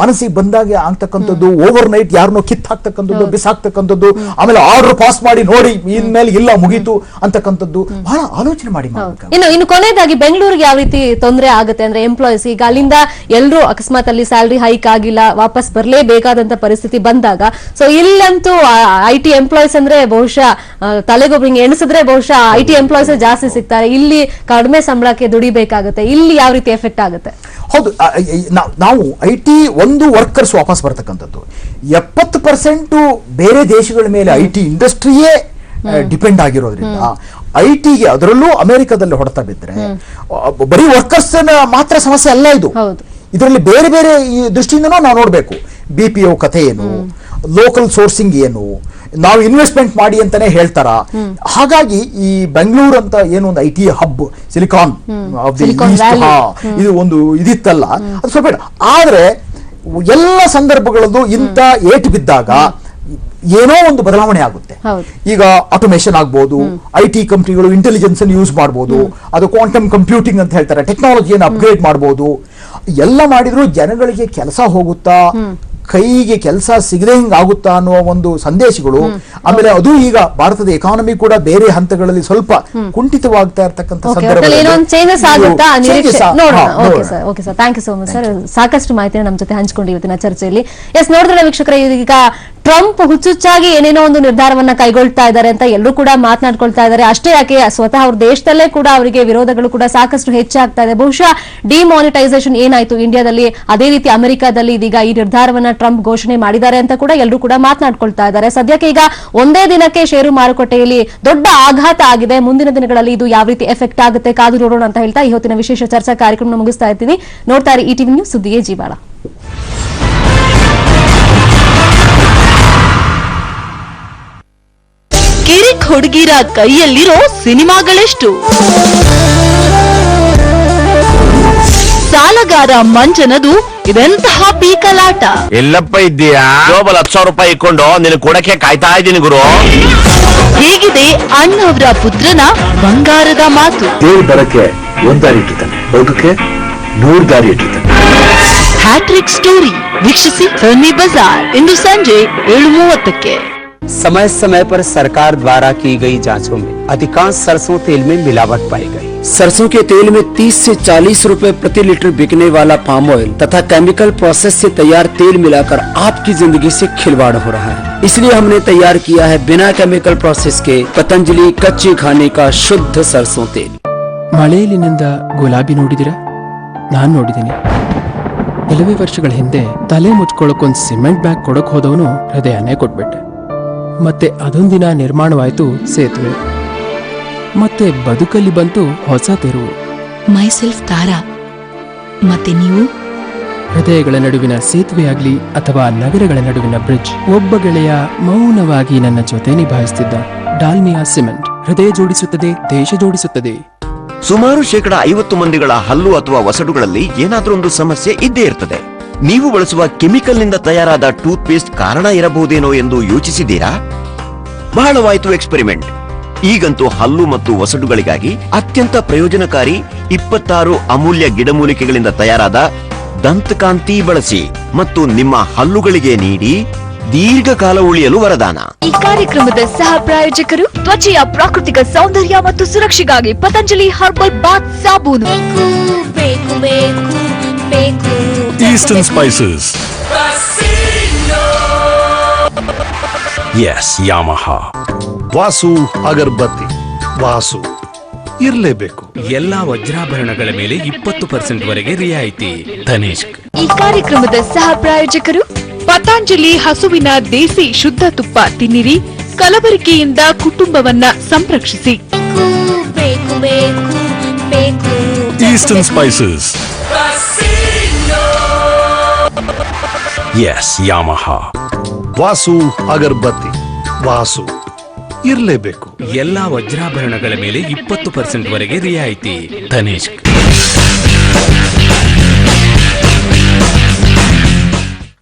ಮನಸ್ಸಿಗೆ ಬಂದಾಗ ಆಗ್ತಕ್ಕಂಥದ್ದು ಓವರ್ ನೈಟ್ ಯಾರನ್ನೋ ಕಿತ್ ಹಾಕ್ತಕ್ಕಂಥದ್ದು ಬಿಸಾಕ್ತಕ್ಕಂಥದ್ದು ಆಮೇಲೆ ಆರ್ಡರ್ ಪಾಸ್ ಮಾಡಿ ನೋಡಿ ಇನ್ಮೇಲೆ ಇಲ್ಲ ಮುಗೀತು ಅಂತಕ್ಕಂಥದ್ದು ಬಹಳ ಆಲೋಚನೆ ಮಾಡಿ. ಇನ್ನು ಇನ್ನು ಕೊನೆಯದಾಗಿ ಬೆಂಗಳೂರಿಗೆ ಯಾವ ರೀತಿ ತೊಂದರೆ ಆಗುತ್ತೆ ಅಂದ್ರೆ ಎಂಪ್ಲಾಯೀಸ್ ಈಗ ಅಲ್ಲಿಂದ ಎಲ್ಲರೂ ಅಕಸ್ಮಾತ್ ಅಲ್ಲಿ ಸ್ಯಾಲರಿ ಹೈಕ್ ಆಗಿಲ್ಲ ವಾಪಸ್ ಬರಲೇಬೇಕಾದಂತ ಪರಿಸ್ಥಿತಿ ಬಂದಾಗ ಸೊ ಇಲ್ಲಂತೂ ಐ ಟಿ ಎಂಪ್ಲಾಯೀಸ್ ಅಂದ್ರೆ ಬಹುಶಃ ತಲೆಗೊಬ್ಬರಿಗೆ ತಲೆಗೊಬ್ಬ ಎಣಿಸಿದ್ರೆ ಬಹುಶಃ ಐ ಟಿ ಎಂಪ್ಲಾಯೀಸ್ ಜಾಸ್ತಿ ಸಿಗ್ತಾರೆ. ಇಲ್ಲಿ ಕಡಿಮೆ ಸಂಬಳಕ್ಕೆ ದುಡಿಬೇಕಾಗುತ್ತೆ. ಇಲ್ಲಿ ಯಾವ ರೀತಿ ಎಫೆಕ್ಟ್ ಆಗುತ್ತೆ? ಹೌದು ನಾವು- ಐ ಟಿ ಒಂದು ವರ್ಕರ್ಸ್ ವಾಪಸ್ ಬರ್ತಕ್ಕಂಥದ್ದು. ಎಪ್ಪತ್ತು ಪರ್ಸೆಂಟು ಬೇರೆ ದೇಶಗಳ ಮೇಲೆ ಐ ಟಿ ಇಂಡಸ್ಟ್ರಿಯೇ ಡಿಪೆಂಡ್ ಆಗಿರೋದ್ರಿಂದ ಐ ಟಿಗೆ ಅದರಲ್ಲೂ ಅಮೆರಿಕದಲ್ಲಿ ಹೊಡೆತ ಬಿದ್ದರೆ ಬರೀ ವರ್ಕರ್ಸ್ ಮಾತ್ರ ಸಮಸ್ಯೆ ಅಲ್ಲ ಇದು. ಇದರಲ್ಲಿ ಬೇರೆ ಬೇರೆ ದೃಷ್ಟಿಯಿಂದನೂ ನಾವು ನೋಡಬೇಕು. ಬಿ ಪಿ ಒ ಕಥೆ ಏನು ಲೋಕಲ್ ಸೋರ್ಸಿಂಗ್ ಏನು ನಾವು ಇನ್ವೆಸ್ಟ್ಮೆಂಟ್ ಮಾಡಿ ಅಂತಾನೆ ಹೇಳ್ತಾರ. ಹಾಗಾಗಿ ಈ ಬೆಂಗಳೂರು ಅಂತ ಏನು ಒಂದು ಐ ಟಿ ಹಬ್ ಸಿಲಿಕಾನ್ ಇದು ಒಂದು ಇದಿತ್ತಲ್ಲ ಅದು ಸ್ವಲ್ಪ. ಆದ್ರೆ ಎಲ್ಲ ಸಂದರ್ಭಗಳಲ್ಲೂ ಇಂಥ ಏಟು ಬಿದ್ದಾಗ ಏನೋ ಒಂದು ಬದಲಾವಣೆ ಆಗುತ್ತೆ. ಈಗ ಆಟೋಮೇಷನ್ ಆಗ್ಬೋದು ಐ ಟಿ ಕಂಪ್ನಿಗಳು ಇಂಟೆಲಿಜೆನ್ಸ್ ಅನ್ನು ಯೂಸ್ ಮಾಡಬಹುದು ಅದು ಕ್ವಾಂಟಮ್ ಕಂಪ್ಯೂಟಿಂಗ್ ಅಂತ ಹೇಳ್ತಾರೆ ಟೆಕ್ನಾಲಜಿಯನ್ನು ಅಪ್ಗ್ರೇಡ್ ಮಾಡಬಹುದು ಎಲ್ಲ ಮಾಡಿದ್ರು ಜನಗಳಿಗೆ ಕೆಲಸ ಹೋಗುತ್ತಾ ಕೈಗೆ ಕೆಲಸ ಸಿಗದೆ ಹಿಂಗ್ ಆಗುತ್ತಾ ಅನ್ನುವ ಒಂದು ಸಂದೇಶಗಳು. ಆಮೇಲೆ ಅದು ಈಗ ಭಾರತದ ಎಕಾನಮಿ ಕೂಡ ಬೇರೆ ಹಂತಗಳಲ್ಲಿ ಸ್ವಲ್ಪ ಕುಂಠಿತವಾಗ್ತಾ ಇರ್ತಕ್ಕಂಥ ಸಾಕಷ್ಟು ಮಾಹಿತಿನ ನಮ್ಮ ಜೊತೆ ಹಂಚ್ಕೊಂಡು ಇವತ್ತಿನ ಚರ್ಚೆಯಲ್ಲಿ. ಎಸ್ ನೋಡಿದ್ರೆ ವೀಕ್ಷಕರ ಈಗ ಟ್ರಂಪ್ ಹುಚ್ಚುಚ್ಚಾಗಿ ಏನೇನೋ ಒಂದು ನಿರ್ಧಾರವನ್ನ ಕೈಗೊಳ್ತಾ ಇದ್ದಾರೆ ಅಂತ ಎಲ್ಲರೂ ಕೂಡ ಮಾತನಾಡ್ಕೊಳ್ತಾ ಇದ್ದಾರೆ. ಅಷ್ಟೇ ಯಾಕೆ, ಸ್ವತಃ ಅವ್ರ ದೇಶದಲ್ಲೇ ಕೂಡ ಅವರಿಗೆ ವಿರೋಧಗಳು ಕೂಡ ಸಾಕಷ್ಟು ಹೆಚ್ಚಾಗ್ತಾ ಇದೆ. ಬಹುಶಃ ಡಿಮಾನಿಟೈಸೇಷನ್ ಏನಾಯ್ತು? ಇಂಡಿಯಾದಲ್ಲಿ ಅದೇ ರೀತಿ ಅಮೆರಿಕಾದಲ್ಲಿ ಇದೀಗ ಈ ನಿರ್ಧಾರವನ್ನ ಟ್ರಂಪ್ ಘೋಷಣೆ ಮಾಡಿದ್ದಾರೆ ಅಂತ ಕೂಡ ಎಲ್ಲರೂ ಕೂಡ ಮಾತನಾಡ್ಕೊಳ್ತಾ ಇದ್ದಾರೆ. ಸದ್ಯಕ್ಕೆ ಈಗ ಒಂದೇ ದಿನಕ್ಕೆ ಷೇರು ಮಾರುಕಟ್ಟೆಯಲ್ಲಿ ದೊಡ್ಡ ಆಘಾತ ಆಗಿದೆ. ಮುಂದಿನ ದಿನಗಳಲ್ಲಿ ಇದು ಯಾವ ರೀತಿ ಎಫೆಕ್ಟ್ ಆಗುತ್ತೆ ಕಾದು ನೋಡೋಣ ಅಂತ ಹೇಳ್ತಾ ಇವತ್ತಿನ ವಿಶೇಷ ಚರ್ಚಾ ಕಾರ್ಯಕ್ರಮ ಮುಗಿಸ್ತಾ ಇರ್ತೀನಿ. ನೋಡ್ತಾರೆ ಈ ಟಿವಿ ನ್ಯೂಸ್ ಸುದ್ದಿಯೇ ಜೀವಾಳ. ಹುಡುಗಿರ ಕೈಯಲ್ಲಿರೋ ಸಿನಿಮಾಗಳೆಷ್ಟು? ಸಾಲಗಾರ ಮಂಜನದು ಇದೆಂತಹ ಪೀಕಲಾಟ? ಎಲ್ಲಪ್ಪ ಇದ್ದೀಯಾ? ಜೋಬಲ್ ಹತ್ತು ಸಾವಿರ ರೂಪಾಯಿ ಇಟ್ಕೊಂಡು ನಿನ್ ಕೊಡಕ್ಕೆ ಕಾಯ್ತಾ ಇದ್ದೀನಿ ಗುರು. ಹೇಗಿದೆ ಅಣ್ಣವರ ಪುತ್ರನ ಬಂಗಾರದ ಮಾತು? ದೇವ್ರು ಬರಕ್ಕೆ ಒಂದ್ ದಾರಿ ಇಟ್ಟಿದ್ದಾನೆ. ಹೋಗಕ್ಕೆ ನೂರ್ ದಾರಿ ಇಟ್ಟಿದ್ದಾನೆ. ಹ್ಯಾಟ್ರಿಕ್ ಸ್ಟೋರಿ ವೀಕ್ಷಿಸಿ ಫಿಲ್ಮಿ ಬಜಾರ್ ಇಂದು ಸಂಜೆ ಏಳು ಮೂವತ್ತಕ್ಕೆ. समय समय पर सरकार द्वारा की गई जांचों में अधिकांश सरसों तेल में मिलावट पाई गई सरसों के तेल में 30 से 40 रुपए प्रति लीटर बिकने वाला पाम ऑयल तथा केमिकल प्रोसेस से तैयार तेल मिलाकर आपकी जिंदगी से खिलवाड़ हो रहा है इसलिए हमने तैयार किया है बिना केमिकल प्रोसेस के पतंजलि कच्चे खाने का शुद्ध सरसों तेल ಮಳೆಯಲಿನಿಂದ ಗುಲಾಬಿ ನೋಡಿದಿರ ನಾನ್ ನೋಡಿದ್ದೀನಿ ಕೆಲವೇ ವರ್ಷಗಳ ಹಿಂದೆ ತಲೆ ಮುಚ್ಕೊಳಕ್ಕೊಂದ್ ಸಿಮೆಂಟ್ ಬ್ಯಾಗ್ ಕೊಡಕ್ ಹೋದವನು ಹೃದಯನೇ ಕೊಟ್ಬಿಟ್ಟೆ ಮತ್ತೆ ಅದೊಂದಿನ ನಿರ್ಮಾಣವಾಯಿತು ಸೇತುವೆ. ಮತ್ತೆ ಬದುಕಲ್ಲಿ ಬಂತು ಹೊಸ ತೆರುವು ಮೈಸೆಲ್ಫ್ ತಾರಾ. ಮತ್ತೆ ನೀವು? ಹೃದಯಗಳ ನಡುವಿನ ಸೇತುವೆಯಾಗ್ಲಿ ಅಥವಾ ನಗರಗಳ ನಡುವಿನ ಬ್ರಿಡ್ಜ್ ಒಬ್ಬ ಗೆಳೆಯ ಮೌನವಾಗಿ ನನ್ನ ಜೊತೆ ನಿಭಾಯಿಸುತ್ತಿದ್ದ ಡಾಲ್ಮಿಯಾ ಸಿಮೆಂಟ್. ಹೃದಯ ಜೋಡಿಸುತ್ತದೆ ದೇಶ ಜೋಡಿಸುತ್ತದೆ. ಸುಮಾರು ಶೇಕಡ ಐವತ್ತು ಮಂದಿಗಳ ಹಲ್ಲು ಅಥವಾ ವಸಡುಗಳಲ್ಲಿ ಏನಾದರೂ ಒಂದು ಸಮಸ್ಯೆ ಇದ್ದೇ ಇರ್ತದೆ. ನೀವು ಬಳಸುವ ಕೆಮಿಕಲ್ನಿಂದ ತಯಾರಾದ ಟೂತ್ ಪೇಸ್ಟ್ ಕಾರಣ ಇರಬಹುದೇನೋ ಎಂದು ಯೋಚಿಸಿದ್ದೀರಾ? ಬಹಳವಾಯಿತು ಎಕ್ಸ್ಪೆರಿಮೆಂಟ್. ಈಗಂತೂ ಹಲ್ಲು ಮತ್ತು ಒಸಡುಗಳಿಗಾಗಿ ಅತ್ಯಂತ ಪ್ರಯೋಜನಕಾರಿ ಇಪ್ಪತ್ತಾರು ಅಮೂಲ್ಯ ಗಿಡಮೂಲಿಕೆಗಳಿಂದ ತಯಾರಾದ ದಂತಕಾಂತಿ ಬಳಸಿ ಮತ್ತು ನಿಮ್ಮ ಹಲ್ಲುಗಳಿಗೆ ನೀಡಿ ದೀರ್ಘಕಾಲ ಉಳಿಯಲು ವರದಾನ. ಈ ಕಾರ್ಯಕ್ರಮದ ಸಹ ಪ್ರಾಯೋಜಕರು ತ್ವಚೆಯ ಪ್ರಾಕೃತಿಕ ಸೌಂದರ್ಯ ಮತ್ತು ಸುರಕ್ಷೆಗಾಗಿ ಪತಂಜಲಿ ಹರ್ಬಲ್ ಬಾತ್ ಸಾಬೂನು. ಬೇಕು ಬೇಕು ಬೇಕು. Eastern Spices. Yes Yamaha Vasu agarbatti. Vasu. ಇರಲೇಬೇಕು. ಎಲ್ಲಾ ವಜ್ರಾಭರಣಗಳ ಮೇಲೆ ಇಪ್ಪತ್ತು ಪರ್ಸೆಂಟ್ ವರೆಗೆ ರಿಯಾಯಿತಿ. ಧನೇಶ್. ಈ ಕಾರ್ಯಕ್ರಮದ ಸಹ ಪ್ರಾಯೋಜಕರು ಪತಾಂಜಲಿ ಹಸುವಿನ ದೇಸಿ ಶುದ್ಧ ತುಪ್ಪ ತಿನ್ನಿರಿ ಕಲಬರಿಕೆಯಿಂದ ಕುಟುಂಬವನ್ನ ಸಂರಕ್ಷಿಸಿ. ಈಸ್ಟರ್ನ್ ಬೇಕು ಬೇಕು ಯಾಮಹಾ Spices. Yes, Yamaha. Vasu agarbatti. Vasu ಇರಲೇಬೇಕು. ಎಲ್ಲಾ ವಜ್ರಾಭರಣಗಳ ಮೇಲೆ ಇಪ್ಪತ್ತು ಪರ್ಸೆಂಟ್ ವರೆಗೆ ರಿಯಾಯಿತಿ. Dhanesh.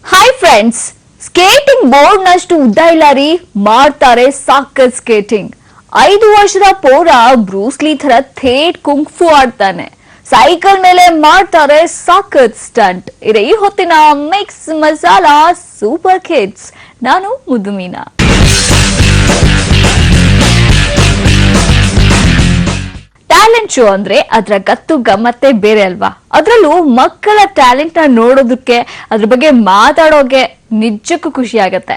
Hi friends skating board ನಷ್ಟು ಉದ್ದ ಇಲ್ಲ ರೀ. ಮಾಡ್ತಾರೆ ಸಾಕರ್ ಸ್ಕೇಟಿಂಗ್ ಐದು ವರ್ಷದ ಪೋರ ಬ್ರೂಸ್ಲಿ ತರ ಥೇಟ್ ಕುಂಗ್ಫು ಆಡ್ತಾನೆ. ಸೈಕಲ್ ಮೇಲೆ ಮಾಡ್ತಾರೆ ಸಾಕತ್ ಸ್ಟಂಟ್ ಇದೆ, ಈ ಹೊತ್ತಿನ ಮಿಕ್ಸ್ ಮಸಾಲಾ ಸೂಪರ್ ಕಿಡ್ಸ್ ನಾನು ಮುದ್ದು ಮೀನಾ ಟ್ಯಾಲೆಂಟ್ ಶೋ ಅಂದ್ರೆ ಅದರ ಗತ್ತು ಗಮ್ಮತ್ತೆ ಬೇರೆ ಅಲ್ವಾ? ಅದರಲ್ಲೂ ಮಕ್ಕಳ ಟ್ಯಾಲೆಂಟ್ನ ನೋಡೋದಕ್ಕೆ, ಅದ್ರ ಬಗ್ಗೆ ಮಾತಾಡೋಕೆ ನಿಜಕ್ಕೂ ಖುಷಿ ಆಗತ್ತೆ.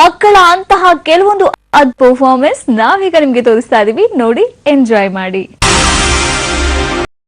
ಮಕ್ಕಳ ಅಂತಹ ಕೆಲವೊಂದು ಅದ್ ಪರ್ಫಾರ್ಮೆನ್ಸ್ ನಾವೀಗ ನಿಮ್ಗೆ ತೋರಿಸ್ತಾ ಇದೀವಿ. ನೋಡಿ ಎಂಜಾಯ್ ಮಾಡಿ.